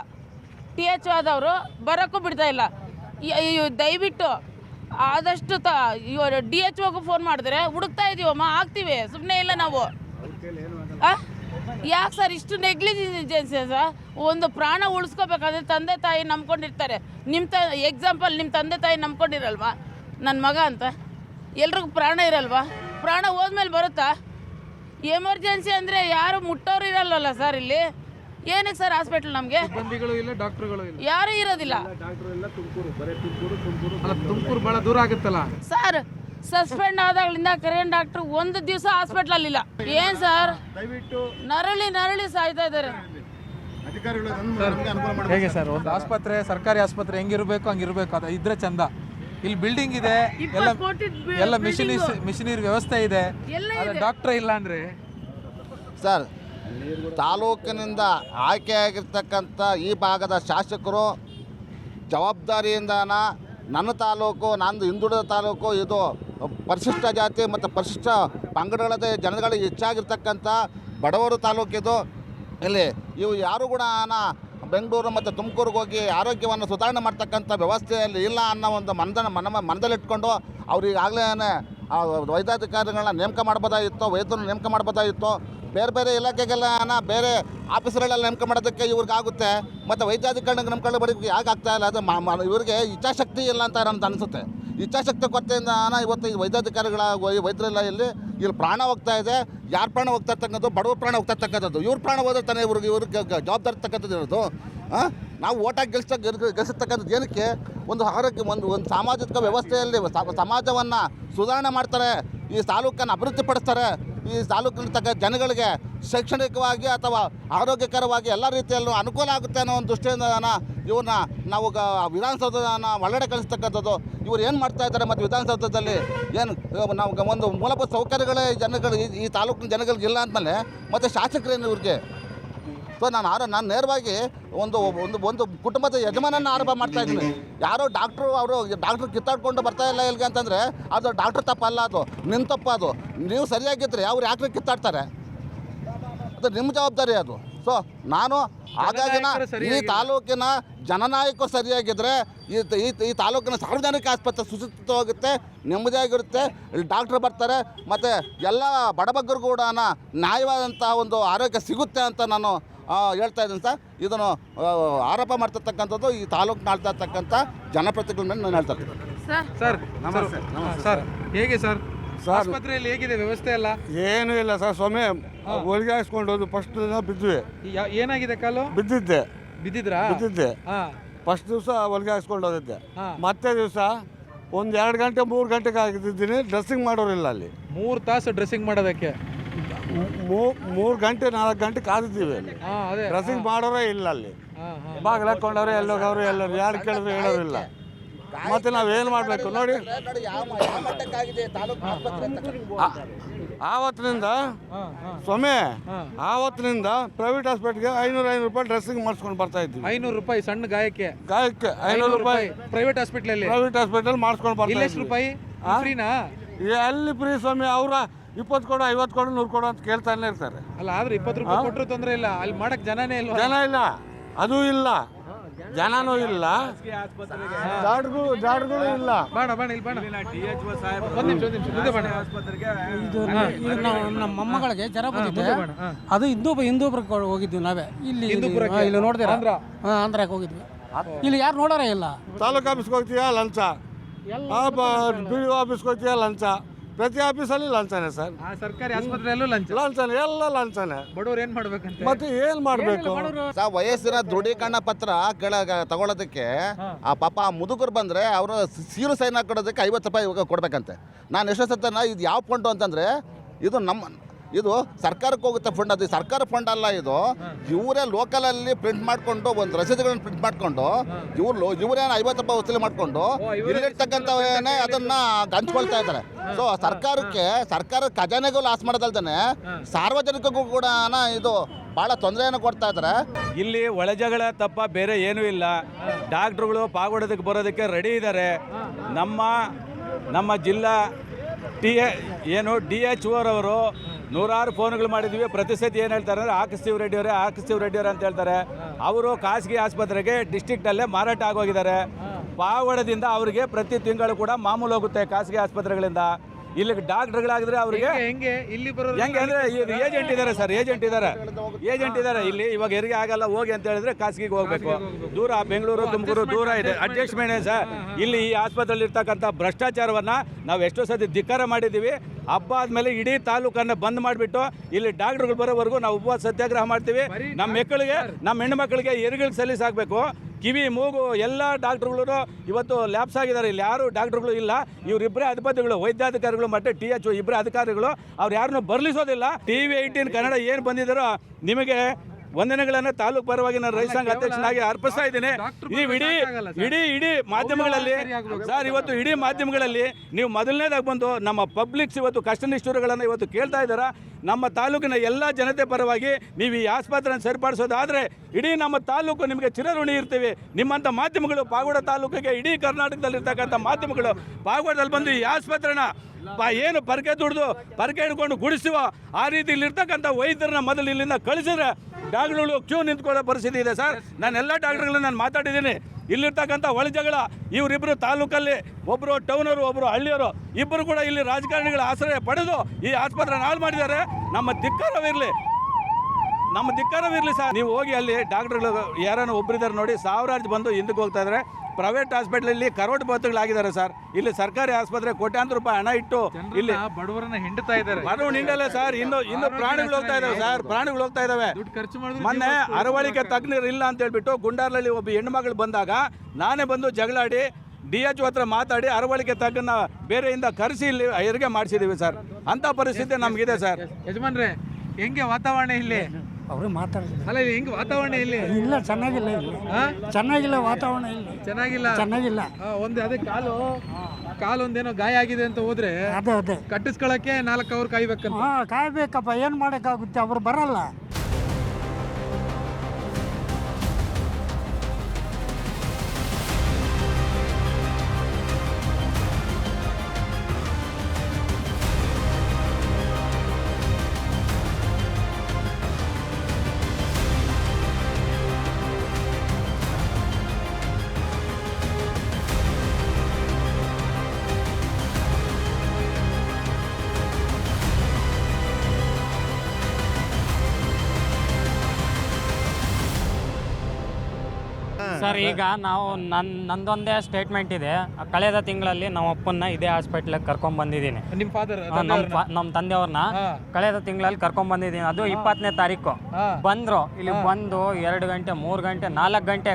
ಟಿ ಎಚ್ ಆದವರು ಬರೋಕ್ಕೂ ಬಿಡ್ತಾ ಇಲ್ಲ. ದಯವಿಟ್ಟು ಆದಷ್ಟು ತ ಡಿ ಎಚ್ ಒಗೂ ಫೋನ್ ಮಾಡಿದ್ರೆ ಹುಡುಕ್ತಾ ಇದೀವಮ್ಮ, ಆಗ್ತೀವಿ ಸುಮ್ಮನೆ ಇಲ್ಲ ನಾವು. ಯಾಕೆ ಸರ್ ಇಷ್ಟು ನೆಗ್ಲಿಜೆನ್ಸಿ ಸರ್? ಒಂದು ಪ್ರಾಣ ಉಳಿಸ್ಕೋಬೇಕಾದ್ರೆ ತಂದೆ ತಾಯಿ ನಂಬ್ಕೊಂಡಿರ್ತಾರೆ. ನಿಮ್ಮ ತ, ಎಕ್ಸಾಂಪಲ್ ನಿಮ್ಮ ತಂದೆ ತಾಯಿ ನಂಬ್ಕೊಂಡಿರಲ್ವಾ? ನನ್ನ ಮಗ ಅಂತ. ಎಲ್ರಿಗೂ ಪ್ರಾಣ ಇರಲ್ವಾ? ಪ್ರಾಣ ಹೋದ್ಮೇಲೆ ಬರುತ್ತಾ? ಎಮರ್ಜೆನ್ಸಿ ಅಂದರೆ ಯಾರು ಮುಟ್ಟೋರು ಇರಲ್ವಲ್ಲ ಸರ್ ಇಲ್ಲಿ? ಏನಕ್ಕೆ ಸರ್ ಹಾಸ್ಪಿಟಲ್ ನಮಗೆ? ಸಿಬ್ಬಂದಿಗಳು ಇಲ್ಲ ಡಾಕ್ಟರ್ಗಳು ಇಲ್ಲ. ಯಾರೂ ಇರೋದಿಲ್ಲ. ಅಲ್ಲ ತುಮಕೂರು. ಬಹಳ ದೂರ ಆಗುತ್ತಲ್ಲ? ಸರ್ ಸಸ್ಪೆಂಡ್ ಆದಾಗಲಿಂದ ಕರೆಂಟ್ ಡಾಕ್ಟರ್ ಒಂದು ದಿವಸ ಹಾಸ್ಪಿಟ್ಲಲ್ಲಿ ಇಲ್ಲ. ಏನ್ ಸರ್? ದಯವಿಟ್ಟು ನರಳಿ ನರಳಿ ಸಾಯ್ತಾ ಇದ್ದಾರೆ. ಅಧಿಕಾರಿಗಳು ನಮ್ಗೆ ಅನುಕೂಲ ಮಾಡಿ ಹೇಗೆ ಸರ್? ಒಂದು ಆಸ್ಪತ್ರೆ ಸರ್ಕಾರಿ ಆಸ್ಪತ್ರೆ ಹೆಂಗಿರ್ಬೇಕು ಹಂಗಿರ್ಬೇಕು ಅದು ಇದ್ರೆ ಚಂದ. ಇಲ್ಲಿ ಬಿಲ್ಡಿಂಗ್ ಇದೆ ಎಲ್ಲ ಇಪ್ಪತ್ತು ಕೋಟಿ ಬಿ- ಎಲ್ಲ ಮಿಷಿನ್ ಮಿಷಿನರಿ ವ್ಯವಸ್ಥೆ ಇದೆ. ಎಲ್ಲ ಡಾಕ್ಟರ್ ಇಲ್ಲ ಅಂದ್ರೆ? ಸರ್ ತಾಲೂಕಿನಿಂದ ಆಯ್ಕೆಯಾಗಿರ್ತಕ್ಕಂಥ ಈ ಭಾಗದ ಶಾಸಕರು ಜವಾಬ್ದಾರಿಯಿಂದನ ನನ್ನ ತಾಲೂಕು, ನಂದು ಹಿಂದುಳಿದ ತಾಲೂಕು, ಇದು ಪರಿಶಿಷ್ಟ ಜಾತಿ ಮತ್ತು ಪರಿಶಿಷ್ಟ ಪಂಗಡಗಳದ ಜನಗಳಿಗೆ ಹೆಚ್ಚಾಗಿರ್ತಕ್ಕಂಥ ಬಡವರು ತಾಲೂಕಿದು ಇಲ್ಲಿ ಇವು ಯಾರು ಕೂಡ ಬೆಂಗಳೂರು ಮತ್ತು ತುಮಕೂರಿಗೆ ಹೋಗಿ ಆರೋಗ್ಯವನ್ನು ಸುಧಾರಣೆ ಮಾಡ್ತಕ್ಕಂಥ ವ್ಯವಸ್ಥೆಯಲ್ಲಿ ಇಲ್ಲ ಅನ್ನೋ ಒಂದು ಮನದ, ಮನ, ಮನದಲ್ಲಿಟ್ಕೊಂಡು ಅವ್ರಿಗಾಗಲೇ ವೈದ್ಯಾಧಿಕಾರಿಗಳನ್ನ ನೇಮಕ ಮಾಡ್ಬೋದಾಗಿತ್ತು, ವೈದ್ಯರನ್ನ ನೇಮಕ ಮಾಡ್ಬೋದಾಗಿತ್ತು ಬೇರೆ ಬೇರೆ ಇಲಾಖೆಗೆಲ್ಲ ಬೇರೆ ಆಫೀಸರ್ಗಳೆಲ್ಲ ನೇಮಕ ಮಾಡೋದಕ್ಕೆ ಇವ್ರಿಗೆ ಆಗುತ್ತೆ ಮತ್ತು ವೈದ್ಯಾಧಿಕರಣಕ್ಕೆ ನೇಮಕ ಬರೋದಕ್ಕೆ ಯಾಕೆ ಆಗ್ತಾ ಇಲ್ಲ? ಅದು ಮ- ಇವ್ರಿಗೆ ಇಚ್ಛಾಶಕ್ತಿ ಇಲ್ಲ ಅಂತ ನಮ್ದು ಅನಿಸುತ್ತೆ. ಇಚ್ಛಾಶಕ್ತಿ ಕೊರತೆಯಿಂದ ಇವತ್ತು ಈ ವೈದ್ಯಾಧಿಕಾರಿಗಳ ವೈದ್ಯರೆಲ್ಲ ಇಲ್ಲಿ ಇಲ್ಲಿ ಪ್ರಾಣ ಹೋಗ್ತಾ ಇದೆ. ಯಾರ ಪ್ರಾಣ ಹೋಗ್ತಾ ಇರ್ತಕ್ಕಂಥದ್ದು? ಬಡವ್ರ ಪ್ರಾಣ ಹೋಗ್ತಾ ಇರ್ತಕ್ಕಂಥದ್ದು. ಇವ್ರ ಪ್ರಾಣ ಹೋದ್ರೆ ತಾನೇ ಇವ್ರಿಗೆ ಇವ್ರಿಗೆ ಜವಾಬ್ದಾರಿ ತಕ್ಕಂಥದ್ದು ಇರೋದು? ನಾವು ಓಟಾಗಿ ಗೆಲ್ಸ ಗೆಲ್ಸಿರ್ತಕ್ಕಂಥದ್ದು ಏನಕ್ಕೆ? ಒಂದು ಆರೋಗ್ಯ ಒಂದು ಒಂದು ಸಾಮಾಜಿಕ ವ್ಯವಸ್ಥೆಯಲ್ಲಿ ಸಮಾಜವನ್ನು ಸುಧಾರಣೆ ಮಾಡ್ತಾರೆ. ಈ ತಾಲೂಕನ್ನು ಅಭಿವೃದ್ಧಿಪಡಿಸ್ತಾರೆ. ಈ ತಾಲೂಕಿನ ಜನಗಳಿಗೆ ಶೈಕ್ಷಣಿಕವಾಗಿ ಅಥವಾ ಆರೋಗ್ಯಕರವಾಗಿ ಎಲ್ಲ ರೀತಿಯಲ್ಲೂ ಅನುಕೂಲ ಆಗುತ್ತೆ ಅನ್ನೋ ಒಂದು ದೃಷ್ಟಿಯಿಂದ ಇವ್ರನ್ನ ನಾವು ಗ ವಿಧಾನಸೌಧನ ಒಳಗಡೆ ಕಳಿಸ್ತಕ್ಕಂಥದ್ದು, ಇವ್ರು ಏನು ಮಾಡ್ತಾ ಇದ್ದಾರೆ ಮತ್ತು ವಿಧಾನಸೌಧದಲ್ಲಿ? ಏನು ನಾವು ಒಂದು ಮೂಲಭೂತ ಸೌಕರ್ಯಗಳೇ ಜನಗಳು, ಈ- ತಾಲೂಕಿನ ಜನಗಳಿಗೆ ಇಲ್ಲ ಅಂದಮೇಲೆ ಮತ್ತು ಶಾಸಕರೇನು ಇವ್ರಿಗೆ? ಸೊ ನಾನು ಆರೋ, ನಾನು ನೇರವಾಗಿ ಒಂದು ಒಂದು ಒಂದು ಕುಟುಂಬದ ಯಜಮಾನನ ಆರಂಭ ಮಾಡ್ತಾ ಇದ್ದೀನಿ. ಯಾರೋ ಡಾಕ್ಟ್ರು ಅವರು, ಡಾಕ್ಟ್ರು ಕಿತ್ತಾಡ್ಕೊಂಡು ಬರ್ತಾ ಇಲ್ಲ ಇಲ್ಲಿಗೆ ಅಂತಂದರೆ, ಅದು ಡಾಕ್ಟ್ರ್ ತಪ್ಪಲ್ಲ ಅದು ನಿಮ್ಮ ಅದು. ನೀವು ಸರಿಯಾಗಿದ್ದರೆ ಅವ್ರು ಯಾಕೆ ಕಿತ್ತಾಡ್ತಾರೆ? ಅದು ನಿಮ್ಮ ಜವಾಬ್ದಾರಿ ಅದು. ಸೊ ನಾನು ಹಾಗಾಗಿ ಈ ತಾಲೂಕಿನ ಜನನಾಯಕರು ಸರಿಯಾಗಿದ್ದರೆ ಈ ತ- ಈ ತಾಲೂಕಿನ ಸಾರ್ವಜನಿಕ ಆಸ್ಪತ್ರೆ ಸುಸೂಚಿತವಾಗುತ್ತೆ ನೆಮ್ಮದಿಯಾಗಿರುತ್ತೆ ಇಲ್ಲಿ ಡಾಕ್ಟ್ರು ಬರ್ತಾರೆ ಮತ್ತು ಎಲ್ಲ ಬಡಬಗ್ಗರು ಕೂಡ ನ್ಯಾಯವಾದಂಥ ಒಂದು ಆರೋಗ್ಯ ಸಿಗುತ್ತೆ ಅಂತ ನಾನು ಹೇಳ್ತಾ ಇದ್ದೀನಿ ಸರ್. ಇದನ್ನು ಆರೋಪ ಮಾಡ್ತಿರ್ತಕ್ಕಂಥದ್ದು ಈ ತಾಲೂಕಿನ ಆಳ್ತಾ ಇರ್ತಕ್ಕಂಥ ಜನಪ್ರತಿನಿಧಿಗಳ ಮೇಲೆ ನಾನು ಹೇಳ್ತಾ ಇದ್ದೀನಿ ಸರ್ ಸರ್ ಸರ್ ಹೇಗೆ ಸರ್? ಆಸ್ಪತ್ರೆಯಲ್ಲಿ ಹೇಗಿದೆ? ವ್ಯವಸ್ಥೆ ಎಲ್ಲ? ಏನೂ ಇಲ್ಲ ಸರ್ ಸ್ವಾಮಿ ಹೊಲಿಗೆ ಹಾಕ್ಸ್ಕೊಂಡು ಹೋದು ಫಸ್ಟ್ ದಿನ ಬಿದ್ವಿ. ಯಾ- ಏನಾಗಿದೆ ಕಾಲು? ಬಿದ್ದಿದ್ದೆ. ಬಿದ್ದಿದ್ರಾ? ಬಿದ್ದಿದ್ದೆ. ಹಾ. ಫಸ್ಟ್ ದಿವಸ ಹೊಲಿಗೆ ಹಾಕ್ಸ್ಕೊಂಡು ಹೋಗಿದ್ದೆ ಹಾ. ಮತ್ತೆ ದಿವಸ ಒಂದು ಎರಡು ಗಂಟೆ ಮೂರು ಗಂಟೆಗೆ ಆಗಿದ್ದೀನಿ ಡ್ರೆಸ್ಸಿಂಗ್ ಮಾಡೋರಿಲ್ಲ ಅಲ್ಲಿ. ಮೂರು ತಾಸು ಡ್ರೆಸ್ಸಿಂಗ್ ಮಾಡೋದಕ್ಕೆ? ಮೂರು ಗಂಟೆ ನಾಲ್ಕು ಗಂಟೆ ಕಾದಿದ್ದೀವಿ ಅಲ್ಲಿ. ಹಾ ಅದೇ. ಡ್ರೆಸ್ಸಿಂಗ್ ಮಾಡೋರೇ ಇಲ್ಲ ಅಲ್ಲಿ. ಹಾ ಹಾ. ಬಾಗಿಲು ಹಾಕೊಂಡವ್ರೆ ಎಲ್ಲೋಗವ್ರು ಎಲ್ಲರು. ಯಾರು ಕೇಳಿದ್ರು ಹೇಳೋರಿಲ್ಲ. ಮತ್ತೆ ನಾವೇನು ಮಾಡಬೇಕು ನೋಡಿ. ಆವತ್ತಿನಿಂದ ಸ್ವಾಮಿ. ಆವತ್ತಿನಿಂದ ಪ್ರೈವೇಟ್ ಹಾಸ್ಪಿಟ್ಲ್ಗೆ ಐನೂರು ಐನೂರು ರೂಪಾಯಿ ಡ್ರೆಸ್ಸಿಂಗ್ ಮಾಡಿಸ್ಕೊಂಡು ಬರ್ತಾ ಇದ್ವಿ ಐನೂರು ರೂಪಾಯಿ ಸಣ್ಣ ಗಾಯಕ್ಕೆ. ಗಾಯಕ್ಕೆ ಐನೂರು ರೂಪಾಯಿ ಪ್ರೈವೇಟ್ ಹಾಸ್ಪಿಟ್ಲಲ್ಲಿ ಪ್ರೈವೇಟ್ ಹಾಸ್ಪಿಟಲ್ ಮಾಡಿಸ್ಕೊಂಡು ಬರ್ತಾ ಇಲ್ಲಿ ಎಷ್ಟು ರೂಪಾಯಿ? ಫ್ರೀನಾ ಎಲ್ಲಿ ಫ್ರೀ ಸ್ವಾಮಿ ಅವರ ಇಪ್ಪತ್ತು ಕೊಡು ಐವತ್ತು ಕೊಡು ನೂರು ಕೊಡು ಅಂತ ಕೇಳ್ತಾನೆ ಇರ್ತಾರೆ. ಅಲ್ಲ ಆದ್ರೆ ಇಪ್ಪತ್ತು ರೂಪಾಯಿ ಕೊಟ್ಟರು ತೊಂದರೆ ಇಲ್ಲ. ಅಲ್ಲಿ ಮಾಡಕ್ ಜನನೇ ಇಲ್ಲ ಜನ ಇಲ್ಲ. ಅದು ಇಲ್ಲ. ಜನನೂ ಇಲ್ಲ ಜಾಡ್ಗಳು ಜಾಡ್ಗಳು ಇಲ್ಲ ಬೇಡ ಬೇಡ ಇಲ್ಲಿ ಬೇಡ ಒಂದ್ ನಿಮಿಷ ಒಂದ್ ನಿಮಿಷ ಮುಂದೆ ಆಸ್ಪತ್ರೆಗೆ ಇದು ಇದು ನಾವು ನಮ್ಮ ಮೊಮ್ಮಗಳಿಗೆ ಜ್ವರ ಬಂದಿದೆ. ಅದು ಹಿಂದೂಪ ಹಿಂದೂಪುರಕ್ಕೆ ಹೋಗಿದ್ವಿ ನಾವೇ ಇಲ್ಲಿ ಹಿಂದೂಪುರಕ್ಕೆ? ಹಾ, ಇಲ್ಲಿ ನೋಡಿದ್ರೆ ಹಾಂ ಆಂಧ್ರಕ್ಕೆ ಹೋಗಿದ್ವಿ ಇಲ್ಲಿ ಯಾರು ನೋಡೋರೇ ಇಲ್ಲ ತಾಲೂಕು ಆಫೀಸ್ಗೆ ಹೋಗ್ತೀಯಾ ಲಂಚ ಬಿ ಡಿ ಆಫೀಸ್ಗೆ ಹೋಗ್ತೀಯಾ ಲಂಚ ಪ್ರತಿ ಆಫೀಸಲ್ಲಿ ಲಂಚನೇ ಸರ್. ಆ ಸರ್ಕಾರಿ ಆಸ್ಪತ್ರೆಯಲ್ಲೂ ಲಂಚ? ಲಂಚನೆ ಎಲ್ಲ ಲಂಚನೆ. ಬಡವ್ರು ಏನ್ ಮಾಡ್ಬೇಕಂತ? ಮತ್ತೆ ಏನ್ ಮಾಡಬೇಕು? ಸರ್ ವಯಸ್ಸಿನ ದೃಢೀಕರಣ ಪತ್ರ ಕೆಳಗ ತಗೊಳ್ಳೋದಕ್ಕೆ ಆ ಪಾಪ ಆ ಮುದುಕರು ಬಂದ್ರೆ ಅವರು ಸೀರು ಸೈನ್ ಹಾಕೊಡೋದಕ್ಕೆ ಐವತ್ತು ರೂಪಾಯಿ ಇವಾಗ ಕೊಡ್ಬೇಕಂತೆ. ನಾನು ಎಷ್ಟೋ ಸತ್ತನ ಇದು ಯಾವ ಫಂಡು ಅಂತಂದ್ರೆ ಇದು ನಮ್ಮ ಇದು ಸರ್ಕಾರಕ್ಕೆ ಹೋಗುತ್ತೆ ಫಂಡ್ ಅದು ಸರ್ಕಾರ ಫಂಡ್ ಅಲ್ಲ ಇದು. ಇವರೇ ಲೋಕಲಲ್ಲಿ ಪ್ರಿಂಟ್ ಮಾಡಿಕೊಂಡು ಒಂದು ರಸೀದಿಗಳನ್ನ ಪ್ರಿಂಟ್ ಮಾಡಿಕೊಂಡು ಇವ್ರು ಇವರೇನು ಐವತ್ತು ರೂಪಾಯಿ ವಸೂಲಿ ಮಾಡಿಕೊಂಡು ಇಲ್ಲಿರ್ತಕ್ಕಂಥವೇನೇ ಅದನ್ನ ಹಂಚ್ಕೊಳ್ತಾ ಇದ್ದಾರೆ. ಸೊ ಸರ್ಕಾರಕ್ಕೆ ಸರ್ಕಾರ ಖಜಾನೆಗೂ ಲಾಸ್ ಮಾಡೋದಲ್ದೇ ಸಾರ್ವಜನಿಕಗೂ ಕೂಡ ಇದು ಭಾಳ ತೊಂದರೆಯನ್ನು ಕೊಡ್ತಾ ಇದ್ದಾರೆ. ಇಲ್ಲಿ ಒಳಜಗಳ ತಪ್ಪ ಬೇರೆ ಏನೂ ಇಲ್ಲ. ಡಾಕ್ಟ್ರುಗಳು ಪಾಗೊಡೋದಕ್ಕೆ ಬರೋದಕ್ಕೆ ರೆಡಿ ಇದ್ದಾರೆ. ನಮ್ಮ ನಮ್ಮ ಜಿಲ್ಲಾ ಟಿ ಎ ಏನು ಡಿ ಎಚ್ ಓರವರು ನೂರಾರು ಫೋನ್ಗಳು ಮಾಡಿದ್ವಿ. ಪ್ರತಿ ಸತಿ ಏನು ಹೇಳ್ತಾರೆ ಅಂದರೆ ಆಕಸ್ತೀವ್ ರೆಡ್ಡಿ ಅವರೇ ಆಕಸ್ತೀವ್ ರೆಡ್ಡಿ ಅವರೇ ಅಂತ ಹೇಳ್ತಾರೆ. ಅವರು ಖಾಸಗಿ ಆಸ್ಪತ್ರೆಗೆ ಡಿಸ್ಟಿಕ್ಟಲ್ಲೇ ಮಾರಾಟ ಆಗೋಗಿದ್ದಾರೆ. ಪಾವಡದಿಂದ ಅವರಿಗೆ ಪ್ರತಿ ತಿಂಗಳು ಕೂಡ ಮಾಮೂಲು ಹೋಗುತ್ತೆ ಖಾಸಗಿ ಆಸ್ಪತ್ರೆಗಳಿಂದ. ಇಲ್ಲಿ ಡಾಕ್ಟರ್ಗಳಾಗಿದ್ರೆ ಅವರಿಗೆ ಹೆಂಗೆ ಇಲ್ಲಿ ಹೆಂಗೆ ಅಂದ್ರೆ ಏಜೆಂಟ್ ಇದ್ದಾರೆ ಸರ್ ಏಜೆಂಟ್ ಇದ್ದಾರೆ. ಏಜೆಂಟ್ ಇದ್ದಾರೆ ಇಲ್ಲಿ ಇವಾಗ ಹೆರಿಗೆ ಆಗಲ್ಲ ಹೋಗಿ ಅಂತ ಹೇಳಿದ್ರೆ ಖಾಸಗಿಗೆ ಹೋಗ್ಬೇಕು. ದೂರ ಬೆಂಗಳೂರು ತುಮಕೂರು ದೂರ ಇದೆ. Adjustment sir. ಇಲ್ಲಿ ಈ ಆಸ್ಪತ್ರೆಯಲ್ಲಿ ಇರ್ತಕ್ಕಂಥ ಭ್ರಷ್ಟಾಚಾರವನ್ನ ನಾವು ಎಷ್ಟೋ ಸತಿ ಧಿಕ್ಕಾರ ಮಾಡಿದ್ದೀವಿ. ಹಬ್ಬ ಆದ್ಮೇಲೆ ಇಡೀ ತಾಲೂಕನ್ನ ಬಂದ್ ಮಾಡಿಬಿಟ್ಟು ಇಲ್ಲಿ ಡಾಕ್ಟರ್ಗಳು ಬರೋವರೆಗೂ ನಾವು ಉಪವಾಸ ಸತ್ಯಾಗ್ರಹ ಮಾಡ್ತೀವಿ. ನಮ್ಮ ಮಕ್ಕಳಿಗೆ ನಮ್ಮ ಹೆಣ್ಣು ಮಕ್ಕಳಿಗೆ ಹೆರಿಗೆ ಸಲ್ಲಿಸಾಗಬೇಕು ಕಿವಿ ಮೂಗು ಎಲ್ಲ ಡಾಕ್ಟ್ರುಗಳು ಇವತ್ತು ಲ್ಯಾಬ್ಸ್ ಆಗಿದ್ದಾರೆ. ಇಲ್ಲಿ ಯಾರು ಡಾಕ್ಟ್ರುಗಳು ಇಲ್ಲ. ಇವರಿಬ್ಬರೇ ಅಧಿಪತಿಗಳು ವೈದ್ಯಾಧಿಕಾರಿಗಳು ಮತ್ತೆ ಟಿ ಎಚ್ ಇಬ್ಬರೇ ಅಧಿಕಾರಿಗಳು. ಅವ್ರು ಯಾರನ್ನೂ ಬರ್ಲಿಸೋದಿಲ್ಲ. ಟಿ ವಿ ಏಯ್ಟೀನ್ ಕನ್ನಡ ಏನು ಬಂದಿದ್ದಾರೋ ನಿಮಗೆ ವಂದನೆಗಳನ್ನು ತಾಲೂಕು ಪರವಾಗಿ ನಾನು ರೈತ ಸಂಘ ಅಧ್ಯಕ್ಷನಾಗಿ ಅರ್ಪಿಸ್ತಾ ಇದ್ದೀನಿ. ನೀವು ಇಡೀ ಇಡೀ ಇಡೀ ಮಾಧ್ಯಮಗಳಲ್ಲಿ ಸರ್ ಇವತ್ತು ಇಡೀ ಮಾಧ್ಯಮಗಳಲ್ಲಿ ನೀವು ಮೊದಲನೇದಾಗಿ ಬಂದು ನಮ್ಮ ಪಬ್ಲಿಕ್ಸ್ ಇವತ್ತು ಕಷ್ಟನಿಷ್ಠುರಗಳನ್ನು ಇವತ್ತು ಕೇಳ್ತಾ ಇದ್ದಾರಾ? ನಮ್ಮ ತಾಲೂಕಿನ ಎಲ್ಲ ಜನತೆ ಪರವಾಗಿ ನೀವು ಈ ಆಸ್ಪತ್ರೆಯನ್ನು ಸರಿಪಡಿಸೋದಾದರೆ ಇಡೀ ನಮ್ಮ ತಾಲೂಕು ನಿಮಗೆ ಚಿರಋಣಿ ಇರ್ತೀವಿ. ನಿಮ್ಮಂಥ ಮಾಧ್ಯಮಗಳು ಪಾಗೋಡ ತಾಲೂಕಿಗೆ ಇಡೀ ಕರ್ನಾಟಕದಲ್ಲಿರ್ತಕ್ಕಂಥ ಮಾಧ್ಯಮಗಳು ಪಾಗೋಡದಲ್ಲಿ ಬಂದು ಈ ಆಸ್ಪತ್ರೆನ ಏನು ಪರಕೆ ದುಡ್ದು ಪರಕೆ ಹಿಡ್ಕೊಂಡು ಗುಡಿಸುವ ಆ ರೀತಿ ಇಲ್ಲಿರ್ತಕ್ಕಂಥ ವೈದ್ಯರನ್ನ ಮೊದಲು ಇಲ್ಲಿಂದ ಕಳಿಸಿದ್ರೆ ಡಾಕ್ಟ್ರುಗಳು ಕ್ಯೂ ನಿಂತ್ಕೊಳ್ಳೋ ಪರಿಸ್ಥಿತಿ ಇದೆ ಸರ್. ನಾನು ಎಲ್ಲ ಡಾಕ್ಟ್ರುಗಳನ್ನ ನಾನು ಮಾತಾಡಿದ್ದೀನಿ. ಇಲ್ಲಿರ್ತಕ್ಕಂಥ ಒಳಜಗಳ ಇವರಿಬ್ಬರು ತಾಲೂಕಲ್ಲಿ ಒಬ್ಬರು ಟೌನರು ಒಬ್ಬರು ಹಳ್ಳಿಯರು ಇಬ್ಬರು ಕೂಡ ಇಲ್ಲಿ ರಾಜಕಾರಣಿಗಳ ಆಶ್ರಯ ಪಡೆದು ಈ ಆಸ್ಪತ್ರೆ ಹಾಳು ಮಾಡಿದ್ದಾರೆ. ನಮ್ಮ ಧಿಕ್ಕಾರವಿರಲಿ ನಮ್ಮ ಧಿಕ್ಕಾರವಿರಲಿ ಸರ್. ನೀವು ಹೋಗಿ ಅಲ್ಲಿ ಡಾಕ್ಟರ್ಗಳು ಯಾರನ್ನ ಒಬ್ಬರಿದ್ದಾರೆ ನೋಡಿ, ಸಾವಿರಾರು ಬಂದು ಹಿಂದಕ್ಕೆ ಹೋಗ್ತಾ ಇದ್ದಾರೆ ಪ್ರೈವೇಟ್ ಹಾಸ್ಪಿಟ್ಲಲ್ಲಿ ಕರೋಡ್ಪತಿಗಳಾಗಿದ್ದಾರೆ ಸರ್. ಇಲ್ಲಿ ಸರ್ಕಾರಿ ಆಸ್ಪತ್ರೆ ಕೋಟ್ಯಾಂತರ ರೂಪಾಯಿ ಹಣ ಇಟ್ಟು ಇಲ್ಲಿ ಬಡವರನ್ನ ಹಿಂಡ್ತಾ ಇದ್ದಾರೆ. ಬಡವ ಹಿಂಡಲ್ಲ ಸರ್. ಇನ್ನು ಇನ್ನು ಪ್ರಾಣಿಗಳು ಹೋಗ್ತಾ ಇದಾವೆ ಸರ್. ಪ್ರಾಣಿಗಳು ಹೋಗ್ತಾ ಇದಾವೆ. ಮೊನ್ನೆ ಅರವಳಿಕೆ ತಜ್ಞರು ಇಲ್ಲ ಅಂತ ಹೇಳ್ಬಿಟ್ಟು ಗುಂಡಾರ್ಲಲ್ಲಿ ಒಬ್ಬ ಹೆಣ್ಮಗಳು ಬಂದಾಗ ನಾನೇ ಬಂದು ಜಗಳಾಡಿ ಡಿ ಎಚ್ ಹತ್ರ ಮಾತಾಡಿ ಅರವಳಿಕೆ ತಗ್ಗನ್ನ ಬೇರೆಯಿಂದ ಕರೆಸಿ ಇಲ್ಲಿ ಹೆರಿಗೆ ಮಾಡಿಸಿದೀವಿ ಸರ್. ಅಂತ ಪರಿಸ್ಥಿತಿ ನಮಗಿದೆ ಸರ್. ಯಜಮಾನ್ರೆ ಹೆಂಗೆ ವಾತಾವರಣ ಇಲ್ಲಿ? ಅವರು ಮಾತಾಡ್ತಾರೆ. ಅಲ್ಲ ಇಲ್ಲಿ ಹೆಂಗೆ ವಾತಾವರಣ ಇಲ್ಲಿ? ಇಲ್ಲ ಚೆನ್ನಾಗಿಲ್ಲ ಇಲ್ಲಿ. ಹಾ? ಚೆನ್ನಾಗಿಲ್ಲ ವಾತಾವರಣ ಇಲ್ಲಿ. ಚೆನ್ನಾಗಿಲ್ಲ? ಚೆನ್ನಾಗಿಲ್ಲ. ಆ, ಒಂದು ಅದೇ ಕಾಲು ಒಂದೇನೋ ಗಾಯ ಆಗಿದೆ ಅಂತ ಹೋದ್ರೆ ಅದೇ ಅದೇ. ಕಟ್ಟಿಸ್ಕೊಳಕ್ಕೆ ನಾಲ್ಕು ಅವ್ರು ಕಾಯ್ಬೇಕಂತ. ಹಾಂ ಕಾಯ್ಬೇಕಪ್ಪ ಏನು ಮಾಡೋಕ್ಕಾಗುತ್ತೆ? ಅವ್ರು ಬರಲ್ಲ. ಸರ್ ಈಗ ನಾವು ನನ್ ನಂದೊಂದೇ ಸ್ಟೇಟ್ಮೆಂಟ್ ಇದೆ. ಕಳೆದ ತಿಂಗಳಲ್ಲಿ ನಮ್ಮ ಅಪ್ಪನ್ನ ಇದೇ ಹಾಸ್ಪಿಟ್ಲ್ ಕರ್ಕೊಂಡ್ ಬಂದಿದ್ದೀನಿ. ನಿಮ್ ಫಾದರ್ ನಮ್ಮ ನಮ್ಮ ತಂದೆಯವ್ರನ್ನ? ಕಳೆದ ತಿಂಗಳಲ್ಲಿ ಕರ್ಕೊಂಡ್ ಬಂದಿದ್ದೀನಿ. ಅದು ಇಪ್ಪತ್ತನೇ ತಾರೀಕು. ಬಂದ್ರು ಇಲ್ಲಿ ಬಂದು ಎರಡು ಗಂಟೆ ಮೂರು ಗಂಟೆ ನಾಲ್ಕು ಗಂಟೆ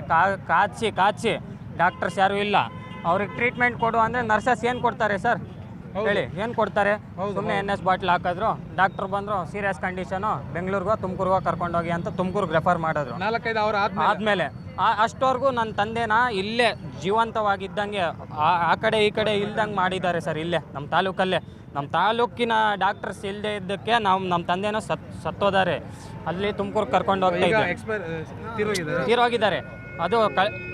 ಕಾಚಿ ಕಾಚಿ. ಡಾಕ್ಟರ್ಸ್ ಯಾರು ಇಲ್ಲ. ಅವ್ರಿಗೆ ಟ್ರೀಟ್ಮೆಂಟ್ ಕೊಡು ಅಂದ್ರೆ ನರ್ಸಸ್ ಏನು ಕೊಡ್ತಾರೆ ಸರ್? ಹೇಳಿ ಏನು ಕೊಡ್ತಾರೆ? ಸುಮ್ಮನೆ ಎನ್ ಎಸ್ ಬಾಟ್ಲ್ ಹಾಕಿದ್ರು. ಡಾಕ್ಟರ್ ಬಂದ್ರು ಸೀರಿಯಸ್ ಕಂಡೀಷನು ಬೆಂಗಳೂರಿಗೋ ತುಮಕೂರಿಗೋ ಕರ್ಕೊಂಡೋಗಿ ಅಂತ ತುಮಕೂರಿಗೆ ರೆಫರ್ ಮಾಡಿದ್ರು. ಆದ್ಮೇಲೆ. ಅಷ್ಟವರೆಗೂ ನನ್ನ ತಂದೆನ ಇಲ್ಲೇ ಜೀವಂತವಾಗಿದ್ದಂಗೆ ಆ- ಆ ಕಡೆ ಈ ಕಡೆ ಇಲ್ದಂಗೆ ಮಾಡಿದ್ದಾರೆ ಸರ್ ಇಲ್ಲೇ ನಮ್ಮ ತಾಲೂಕಲ್ಲೇ. ನಮ್ಮ ತಾಲೂಕಿನ ಡಾಕ್ಟರ್ಸ್ ಇಲ್ಲದೆ ಇದ್ದಕ್ಕೆ ನಾವು ನಮ್ಮ ತಂದೆನೂ ಸತ್ ಸತ್ತೋದಾರೆ. ಅಲ್ಲಿ ತುಮಕೂರು ಕರ್ಕೊಂಡು ಹೋಗ್ತಾ ತೀರೋಗಿದ್ದಾರೆ? ಅದು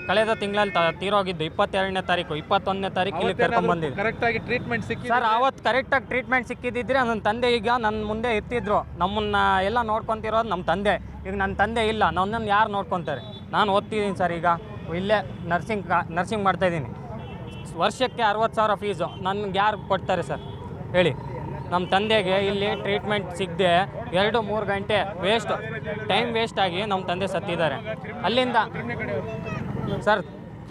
ಕಳೆದ ತಿಂಗಳಲ್ಲಿ ತೀರೋಗಿದ್ದು ಇಪ್ಪತ್ತೆರಡನೇ ತಾರೀಕು ಇಪ್ಪತ್ತೊಂದನೇ ತಾರೀಕು ಇಲ್ಲಿ ಕರ್ಕೊಂಡು ಬಂದಿದ್ದು ಕರೆಕ್ಟಾಗಿ ಟ್ರೀಟ್ಮೆಂಟ್ ಸಿಕ್ಕಿ ಸರ್ ಅವತ್ತು ಕರೆಕ್ಟಾಗಿ ಟ್ರೀಟ್ಮೆಂಟ್ ಸಿಕ್ಕಿದ್ದಿದ್ರೆ ನನ್ನ ತಂದೆ ಈಗ ನನ್ನ ಮುಂದೆ ಇರ್ತಿದ್ರು. ನಮ್ಮನ್ನ ಎಲ್ಲ ನೋಡ್ಕೊತಿರೋದು ನಮ್ಮ ತಂದೆ. ಈಗ ನನ್ನ ತಂದೆ ಇಲ್ಲ ನನ್ನನ್ನು ಯಾರು ನೋಡ್ಕೊತಾರೆ? ನಾನು ಓದ್ತಿದ್ದೀನಿ ಸರ್ ಈಗ. ಇಲ್ಲೇ ನರ್ಸಿಂಗ್ ನರ್ಸಿಂಗ್ ಮಾಡ್ತಾಯಿದ್ದೀನಿ ವರ್ಷಕ್ಕೆ ಅರವತ್ತು ಸಾವಿರ ಫೀಸು ನನಗೆ ಯಾರು ಕೊಡ್ತಾರೆ ಸರ್? ಹೇಳಿ. ನಮ್ಮ ತಂದೆಗೆ ಇಲ್ಲಿ ಟ್ರೀಟ್ಮೆಂಟ್ ಸಿಗದೆ ಎರಡು, ಮೂರು ಗಂಟೆ ವೇಸ್ಟ್ ಟೈಮ್ ವೇಸ್ಟ್ ಆಗಿ ನಮ್ಮ ತಂದೆ ಸತ್ತಿದ್ದಾರೆ. ಅಲ್ಲಿಂದ, ಸರ್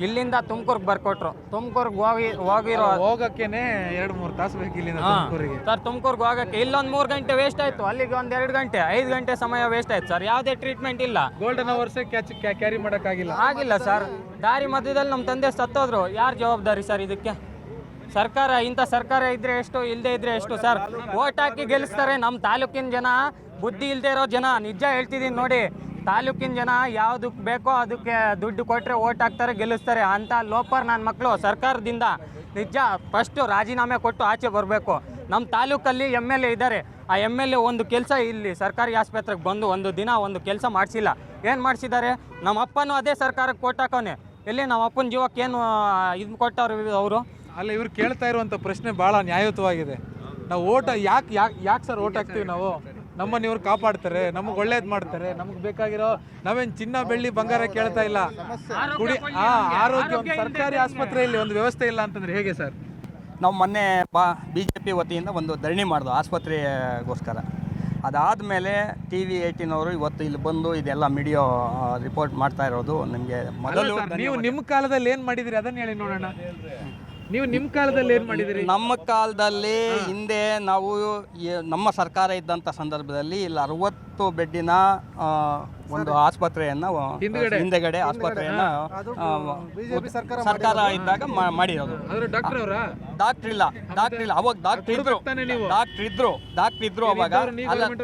ಇಲ್ಲಿಂದ ತುಮಕೂರ್ಗೆ ಬರ್ಕೊಟ್ರು. ತುಮಕೂರ್ಗೆ ಹೋಗಿ ಹೋಗಿರೋ ಹೋಗಕ್ಕೇನೆ ಎರಡು ಮೂರು ತಾಸು ಬೇಕು ಇಲ್ಲಿಂದ ತುಮಕೂರಿಗೆ. ಸರ್ ತುಮಕೂರ್ಗೆ ಹೋಗಕ್ಕೆ ಇಲ್ಲೊಂದು ಮೂರು ಗಂಟೆ ವೇಸ್ಟ್ ಆಯ್ತು. ಅಲ್ಲಿಗೆ ಒಂದು ಎರಡು ಗಂಟೆ ಐದು ಗಂಟೆ ಸಮಯ ವೇಸ್ಟ್ ಆಯ್ತು ಸರ್. ಯಾವುದೇ ಟ್ರೀಟ್ಮೆಂಟ್ ಇಲ್ಲ. ಗೋಲ್ಡನ್ ಅವರ್ಸ್ ಕ್ಯಾಚ್ ಕ್ಯಾರಿ ಮಾಡೋಕ್ಕಾಗಿಲ್ಲ. ಆಗಿಲ್ಲ ಸರ್. ದಾರಿ ಮಧ್ಯದಲ್ಲಿ ನಮ್ಮ ತಂದೆ ಸತ್ತೋದ್ರು. ಯಾರು ಜವಾಬ್ದಾರಿ ಸರ್ ಇದಕ್ಕೆ? ಸರ್ಕಾರ ಇಂಥ ಸರ್ಕಾರ ಇದ್ರೆ ಎಷ್ಟು ಇಲ್ಲದೆ ಇದ್ರೆ ಎಷ್ಟು ಸರ್? ಓಟ್ ಹಾಕಿ ಗೆಲ್ಲಿಸ್ತಾರೆ ನಮ್ಮ ತಾಲೂಕಿನ ಜನ ಬುದ್ಧಿ ಇಲ್ಲದೆ ಇರೋ ಜನ. ನಿಜ ಹೇಳ್ತಿದ್ದೀನಿ ನೋಡಿ. ತಾಲೂಕಿನ ಜನ ಯಾವುದಕ್ಕೆ ಬೇಕೋ ಅದಕ್ಕೆ ದುಡ್ಡು ಕೊಟ್ಟರೆ ಓಟ್ ಹಾಕ್ತಾರೆ, ಗೆಲ್ಲಿಸ್ತಾರೆ ಅಂತ ಲೋಪರ್ ನನ್ನ ಮಕ್ಕಳು ಸರ್ಕಾರದಿಂದ ನಿಜ ಫಸ್ಟು ರಾಜೀನಾಮೆ ಕೊಟ್ಟು ಆಚೆ ಬರಬೇಕು. ನಮ್ಮ ತಾಲೂಕಲ್ಲಿ ಎಂ ಎಲ್ ಎ ಇದ್ದಾರೆ ಆ ಎಂ ಎಲ್ ಎ ಒಂದು ಕೆಲಸ ಇಲ್ಲಿ ಸರ್ಕಾರಿ ಆಸ್ಪತ್ರೆಗೆ ಬಂದು ಒಂದು ದಿನ ಒಂದು ಕೆಲಸ ಮಾಡಿಸಿಲ್ಲ. ಏನು ಮಾಡಿಸಿದ್ದಾರೆ? ನಮ್ಮ ಅಪ್ಪನೂ ಅದೇ ಸರ್ಕಾರಕ್ಕೆ ಕೊಟ್ಟಾಕವನೆ ಎಲ್ಲಿ ನಮ್ಮ ಅಪ್ಪನ ಜೀವಕ್ಕೆ ಏನು ಇದು ಕೊಟ್ಟವ್ರು ಅವರು? ಅಲ್ಲ, ಇವ್ರು ಕೇಳ್ತಾ ಇರುವಂಥ ಪ್ರಶ್ನೆ ಭಾಳ ನ್ಯಾಯಯುತವಾಗಿದೆ. ನಾವು ಓಟ ಯಾಕೆ ಯಾಕೆ ಯಾಕೆ ಸರ್ ಓಟ್ ಹಾಕ್ತೀವಿ ನಾವು? ನಮ್ಮನ್ನ ಇವ್ರು ಕಾಪಾಡ್ತಾರೆ ನಮಗೆ ಒಳ್ಳೇದು ಮಾಡ್ತಾರೆ ನಮಗೆ ಬೇಕಾಗಿರೋ ನಾವೇನು ಚಿನ್ನ ಬೆಳ್ಳಿ ಬಂಗಾರ ಕೇಳ್ತಾ ಇಲ್ಲ. ಕುಡಿ ಆ ಆರೋಗ್ಯ ಒಂದು ಸರ್ಕಾರಿ ಆಸ್ಪತ್ರೆಯಲ್ಲಿ ಒಂದು ವ್ಯವಸ್ಥೆ ಇಲ್ಲ ಅಂತಂದ್ರೆ ಹೇಗೆ ಸರ್? ನಾವು ಮೊನ್ನೆ ಬಾ ಬಿ ಜೆ ಪಿ ವತಿಯಿಂದ ಒಂದು ಧರಣಿ ಮಾಡಿದ್ವು ಆಸ್ಪತ್ರೆಗೋಸ್ಕರ. ಅದಾದಮೇಲೆ ಟಿ ವಿ ಏಯ್ಟೀನವರು ಇವತ್ತು ಇಲ್ಲಿ ಬಂದು ಇದೆಲ್ಲ ಮೀಡಿಯೋ ರಿಪೋರ್ಟ್ ಮಾಡ್ತಾ ಇರೋದು ನಿಮಗೆ ಮೊದಲು ನೀವು ನಿಮ್ಮ ಕಾಲದಲ್ಲಿ ಏನು ಮಾಡಿದಿರಿ? ಅದನ್ನು ಹೇಳಿ ನೋಡೋಣ. ನೀವು ನಿಮ್ಮ ಕಾಲದಲ್ಲಿ ಏನು ಮಾಡಿದಿರಿ? ನಮ್ಮ ಕಾಲದಲ್ಲಿ ಹಿಂದೆ ನಾವು ಈ- ನಮ್ಮ ಸರ್ಕಾರ ಇದ್ದಂಥ ಸಂದರ್ಭದಲ್ಲಿ ಇಲ್ಲಿ ಅರವತ್ತು ಬೆಡ್ಡಿನ ಆ, ಒಂದು ಆಸ್ಪತ್ರೆಯನ್ನು ಹಿಂದ್ಗಡೆ. ಹಿಂದೆಗಡೆ ಆಸ್ಪತ್ರೆಯನ್ನು ಆ, ಸರ್ಕಾರ ಇದ್ದಾಗ ಮಾ- ಮಾಡಿರೋದು. ಆದ್ರೆ ಡಾಕ್ಟರ್ ಅವರ? ಡಾಕ್ಟ್ರ್ ಇಲ್ಲ. ಡಾಕ್ಟರ್ ಇಲ್ಲ. ಅವಾಗ ಡಾಕ್ಟರ್ ಇದ್ರು. ಡಾಕ್ಟರ್ ತಾನೇ ನೀವು? ಡಾಕ್ಟ್ರ್ ಇದ್ರು. ಡಾಕ್ಟರ್ ಇದ್ರು ಅವಾಗ.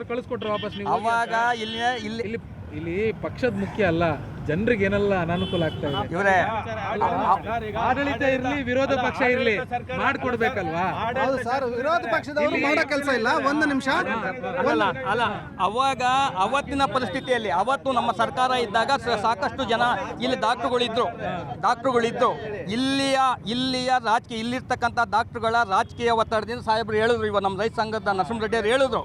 ಕಳಿಸ್ಕೊಟ್ರು ವಾಪಸ್ ನೀವು ಹೋಗಿ ಅವಾಗ ಇಲ್ಲಿ ಇಲ್ಲಿ ಇಲ್ಲಿ ಇಲ್ಲಿ ಪಕ್ಷದ ಮುಖ್ಯ ಅಲ್ಲ. ಜನರಿಗೆ ಏನೆಲ್ಲ ಅನಾನುಕೂಲ ಆಗ್ತಾ ಇದೆ? ಆಡಳಿತ ಇರಲಿ ವಿರೋಧ ಪಕ್ಷ ಇರಲಿ ಮಾಡ್ಕೊಡ್ಬೇಕಲ್ವಾ? ಸರ್ ವಿರೋಧ ಪಕ್ಷದವರು ಮಾಡೋ ಕೆಲಸ ಇಲ್ಲ. ಒಂದು ನಿಮಿಷ. ಅಲ್ಲ ಅಲ್ಲ ಅವಾಗ ಅವತ್ತಿನ ಪರಿಸ್ಥಿತಿಯಲ್ಲಿ ಅವತ್ತು ನಮ್ಮ ಸರ್ಕಾರ ಇದ್ದಾಗ ಸಾಕಷ್ಟು ಜನ ಇಲ್ಲಿ ಡಾಕ್ಟ್ರುಗಳಿದ್ರು. ಡಾಕ್ಟ್ರುಗಳಿದ್ರು. ಇಲ್ಲಿಯ ಇಲ್ಲಿಯ ರಾಜಕೀಯ ಇಲ್ಲಿರ್ತಕ್ಕಂಥ ಡಾಕ್ಟ್ರುಗಳ ರಾಜಕೀಯ ಒತ್ತಡದಿಂದ ಸಾಹೇಬರು ಹೇಳಿದ್ರು ಇವಾಗ ನಮ್ಮ ರೈತ ಸಂಘದ ನರಸಿಂಹ ರೆಡ್ಡಿ ಹೇಳಿದ್ರು.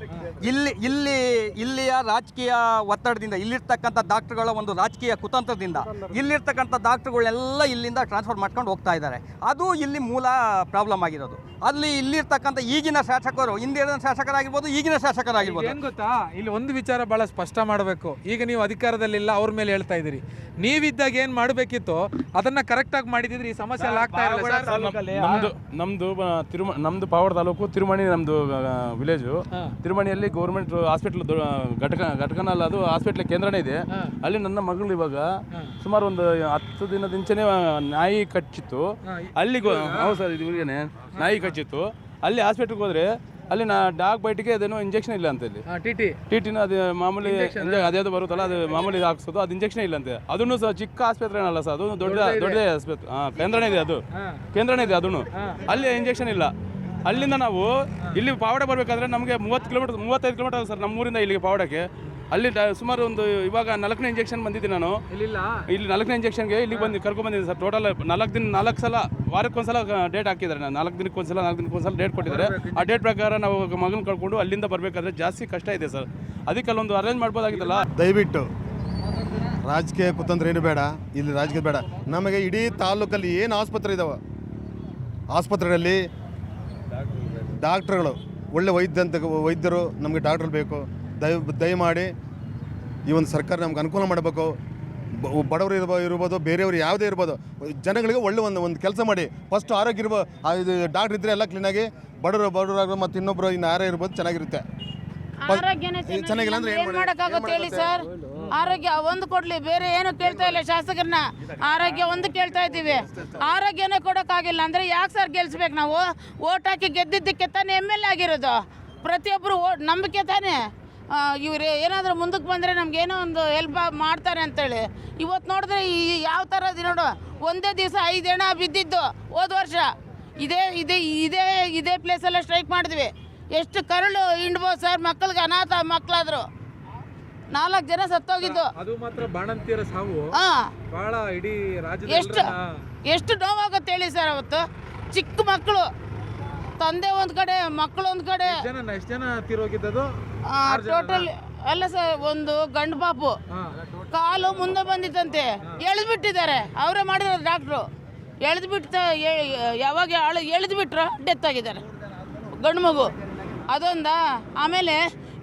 ಇಲ್ಲಿ ಇಲ್ಲಿ ಇಲ್ಲಿಯ ರಾಜಕೀಯ ಒತ್ತಡದಿಂದ ಇಲ್ಲಿರ್ತಕ್ಕಂಥ ಡಾಕ್ಟ್ರುಗಳ ಒಂದು ರಾಜಕೀಯ ಕುತಂತ್ರದಿಂದ. ಇಲ್ಲಿರ್ತಕ್ಕಂಥ ಡಾಕ್ಟ್ರುಗಳೆಲ್ಲ ಇಲ್ಲಿಂದ ಟ್ರಾನ್ಸ್ಫರ್ ಮಾಡ್ಕೊಂಡು ಹೋಗ್ತಾ ಇದ್ದಾರೆ. ಅದು ಇಲ್ಲಿ ಮೂಲ ಪ್ರಾಬ್ಲಮ್ ಆಗಿರೋದು. ಅಲ್ಲಿ ಇಲ್ಲಿರ್ತಕ್ಕಂಥ ಈಗಿನ ಶಾಸಕರು ಹಿಂದಿನ ಶಾಸಕರಾಗಿರ್ಬೋದು ಈಗಿನ ಶಾಸಕರಾಗಿರ್ಬೋದು. ಏನು ಗೊತ್ತಾ? ಇಲ್ಲಿ ಒಂದು ವಿಚಾರ ಭಾಳ ಸ್ಪಷ್ಟ ಮಾಡಬೇಕು. ಈಗ ನೀವು ಅಧಿಕಾರದಲ್ಲಿಲ್ಲ ಅವ್ರ ಮೇಲೆ ಹೇಳ್ತಾ ಇದ್ದೀರಿ. ನೀವಿದ್ದಾಗ ಏನು ಮಾಡಬೇಕಿತ್ತು? ಅದನ್ನ ಕರೆಕ್ಟಾಗಿ ಮಾಡಿದ್ರಿ ಮಾಡಿದಿದ್ರೆ ಈ ಸಮಸ್ಯೆ ಎಲ್ಲ ಆಗ್ತಾ ಸರ್. ನಮ್ದು ತಿರುಮ ನಮ್ದು ಪಾವಡ ತಾಲೂಕು ತಿರುಮಣಿ ನಮ್ದು ವಿಲೇಜು ತಿರುಮಣಿಯಲ್ಲಿ ಗೌರ್ಮೆಂಟ್ ಹಾಸ್ಪಿಟ್ಲ್ ಘಟಕ ಘಟಕನಲ್ಲ ಅದು ಹಾಸ್ಪಿಟ್ಲ್ ಕೇಂದ್ರನೇ ಇದೆ. ಅಲ್ಲಿ ನನ್ನ ಮಗಳು ಇವಾಗ ಸುಮಾರು ಒಂದು ಹತ್ತು ದಿನದಿಂಚನೆ ನಾಯಿ ಕಚ್ಚಿತ್ತು. ಅಲ್ಲಿ ಹೌದು ಸರ್ ಇದು ಇವ್ರಿಗೇನೆ ನಾಯಿ ಕಚ್ಚಿತ್ತು. ಅಲ್ಲಿ ಹಾಸ್ಪಿಟ್ಲ್ಗೆ ಹೋದ್ರೆ ಅಲ್ಲಿ ನಾ ಡಾಗ್ ಬೈಟಿಗೆ ಅದೇನೋ ಇಂಜೆಕ್ಷನ್ ಇಲ್ಲ ಅಂತ ಇಲ್ಲಿ. T T. ಟಿ ಟಿನ ಅದು ಮಾಮೂಲಿ ಅದ್ಯಾವುದು ಬರುತ್ತಲ್ಲ ಅದು ಮಾಮೂಲಿ ಹಾಕ್ಸೋದು ಅದು ಇಂಜೆಕ್ಷನ್ ಇಲ್ಲ ಅಂತೆ. ಅದನ್ನು ಸಹ ಚಿಕ್ಕ ಆಸ್ಪತ್ರೆ ಏನಲ್ಲ ಸರ್ ಅದು ದೊಡ್ಡ ದೊಡ್ಡದೇ ಆಸ್ಪತ್ರೆ. ಹಾಂ ಕೇಂದ್ರನೇ ಇದೆ ಅದು. ಕೇಂದ್ರನೇ ಇದೆ ಅದನ್ನು ಅಲ್ಲಿ ಇಂಜೆಕ್ಷನ್ ಇಲ್ಲ. ಅಲ್ಲಿಂದ ನಾವು ಇಲ್ಲಿ ಪಾವಡ ಬರಬೇಕಾದ್ರೆ ನಮಗೆ ಮೂವತ್ತು ಕಿಲೋಮೀಟರ್ ಮೂವತ್ತೈದು ಕಿಲೋಮೀಟರ್ ಸರ್ ನಮ್ಮೂರಿಂದ ಇಲ್ಲಿಗೆ ಪಾವಡಕ್ಕೆ. ಅಲ್ಲಿ ಡ- ಸುಮಾರು ಒಂದು ಇವಾಗ ನಾಲ್ಕನೇ ಇಂಜೆಕ್ಷನ್ ಬಂದಿದ್ದೆ ನಾನು. ಇಲ್ಲಿಲ್ಲ ಇಲ್ಲಿ ನಾಲ್ಕನೇ ಇಂಜೆಕ್ಷನ್ಗೆ ಇಲ್ಲಿ ಬಂದು ಕರ್ಕೊಂಡು ಬಂದಿದ್ದೀನಿ ಸರ್. ಟೋಟಲ್ ನಾಲ್ಕು ದಿನ ನಾಲ್ಕು ಸಲ ವಾರಕ್ಕೊಂದ್ಸಲ ಡೇಟ್ ಹಾಕಿದ್ದಾರೆ ನಾನು. ನಾಲ್ಕು ದಿನಕ್ಕೆ ಒಂದ್ಸಲ ನಾಲ್ಕು ದಿನಕ್ಕೆ ಒಂದ್ಸಲ ಡೇಟ್ ಕೊಟ್ಟಿದ್ದಾರೆ. ಆ ಡೇಟ್ ಪ್ರಕಾರ ನಾವು ಮಗನ ಕಳ್ಕೊಂಡು ಅಲ್ಲಿಂದ ಬರಬೇಕಾದ್ರೆ ಜಾಸ್ತಿ ಕಷ್ಟ ಇದೆ ಸರ್. ಅದಕ್ಕೆ ಅಲ್ಲೊಂದು ಅರೇಂಜ್ ಮಾಡ್ಬೋದಾಗಿತ್ತಲ್ಲ? ದಯವಿಟ್ಟು. ರಾಜಕೀಯ ಕುತಂತ್ರ ಏನು ಬೇಡ. ಇಲ್ಲಿ ರಾಜಕೀಯ ಬೇಡ. ನಮಗೆ ಇಡೀ ತಾಲೂಕಲ್ಲಿ ಏನು ಆಸ್ಪತ್ರೆ ಇದಾವೆ? ಆಸ್ಪತ್ರೆಗಳಲ್ಲಿ ಡಾಕ್ಟ್ರುಗಳು. ಒಳ್ಳೆ ವೈದ್ಯಂತ ವೈದ್ಯರು ನಮಗೆ ಡಾಕ್ಟ್ರು ಬೇಕು. ದಯ ದಯಮಾಡಿ ಈ ಒಂದು ಸರ್ಕಾರ ನಮ್ಗೆ ಅನುಕೂಲ ಮಾಡಬೇಕು. ಬಡವರು ಇರ್ಬೋ ಇರ್ಬೋದು ಬೇರೆಯವರು ಯಾವುದೇ ಇರ್ಬೋದು ಜನಗಳಿಗೆ ಒಳ್ಳೆ ಒಂದು ಒಂದು ಕೆಲಸ ಮಾಡಿ. ಫಸ್ಟ್ ಆರೋಗ್ಯ ಇರ್ಬೋ ಡಾಕ್ಟರ್ ಇದು ಡಾಕ್ಟ್ರ್ ಇದ್ದರೆ ಎಲ್ಲ ಕ್ಲೀನಾಗಿ ಬಡವರು ಬಡವರಾಗ ಮತ್ತು ಇನ್ನೊಬ್ಬರು ಇನ್ನು ಯಾರೇ ಇರ್ಬೋದು ಚೆನ್ನಾಗಿರುತ್ತೆ. ಚೆನ್ನಾಗಿಲ್ಲ ಅಂದ್ರೆ ಏನ್ ಏನ್ ಮಾಡಕ್ಕಾಗುತ್ತೆ ಹೇಳಿ ಸರ್? ಆರೋಗ್ಯ ಒಂದು ಕೊಡ್ಲಿ ಬೇರೆ ಏನು ಕೇಳ್ತಾ ಇಲ್ಲ ಶಾಸಕರನ್ನ. ಆರೋಗ್ಯ ಒಂದು ಕೇಳ್ತಾ ಇದ್ದೀವಿ. ಆರೋಗ್ಯನೇ ಕೊಡೋಕ್ಕಾಗಿಲ್ಲ ಅಂದ್ರೆ ಯಾಕೆ ಸರ್ ಗೆಲ್ಸ್ಬೇಕು ನಾವು? ಓಟ್ ಹಾಕಿ ಗೆದ್ದಿದ್ದಕ್ಕೆ ತಾನೇ ಎಂ ಎಲ್ ಎ ಆಗಿರೋದು. ಪ್ರತಿಯೊಬ್ಬರು ಓಟ್ ನಂಬಿಕೆ ತಾನೇ? ಇವ್ರು ಏನಾದರೂ ಮುಂದಕ್ಕೆ ಬಂದರೆ ನಮಗೇನೋ ಒಂದು ಹೆಲ್ಪ್ ಮಾಡ್ತಾರೆ ಅಂತೇಳಿ. ಇವತ್ತು ನೋಡಿದ್ರೆ ಈ ಯಾವ ಥರ ಇದೆ ನೋಡು ಒಂದೇ ದಿವಸ ಐದು ಜನ ಬಿದ್ದಿದ್ದು ಹೋದ ವರ್ಷ. ಇದೇ ಇದೇ ಇದೇ ಇದೇ ಪ್ಲೇಸೆಲ್ಲ ಸ್ಟ್ರೈಕ್ ಮಾಡಿದ್ವಿ. ಎಷ್ಟು ಕರುಳು ಹಿಂಡ್ಬೋದು ಸರ್ ಮಕ್ಕಳಿಗೆ ಅನಾಥ ಮಕ್ಕಳಾದರು ನಾಲ್ಕು ಜನ ಸತ್ತೋಗಿದ್ದು. ಅದು ಮಾತ್ರ ಬಾಣಂತಿಯರ ಸಾವು. ಹಾಂ. ಬಹಳ ಇಡೀ ರಾಜ್ಯ ಎಷ್ಟು ಎಷ್ಟು ನೋವಾಗುತ್ತೆ ಹೇಳಿ ಸರ್ ಅವತ್ತು. ಚಿಕ್ಕ ಮಕ್ಕಳು. ತಂದೆ ಒಂದು ಕಡೆ ಮಕ್ಕಳು ಒಂದು ಕಡೆ. ಜನ ಎಷ್ಟು ಜನ ತೀರೋಗಿದ್ದದು ಟೋಟಲ್ ಅಲ್ಲ? ಸರ್ ಒಂದು ಗಂಡು ಪಾಪು. ಕಾಲು ಮುಂದೆ ಬಂದಿತ್ತಂತೆ. ಎಳೆದ್ಬಿಟ್ಟಿದ್ದಾರೆ. ಅವರೇ ಮಾಡಿರೋದು ಡಾಕ್ಟ್ರು ಎಳೆದ್ಬಿಟ್ಟು ಯಾವಾಗ ಎಳೆದು ಬಿಟ್ರು ಡೆತ್ ಆಗಿದ್ದಾರೆ. ಗಂಡು ಮಗು. ಅದೊಂದ. ಆಮೇಲೆ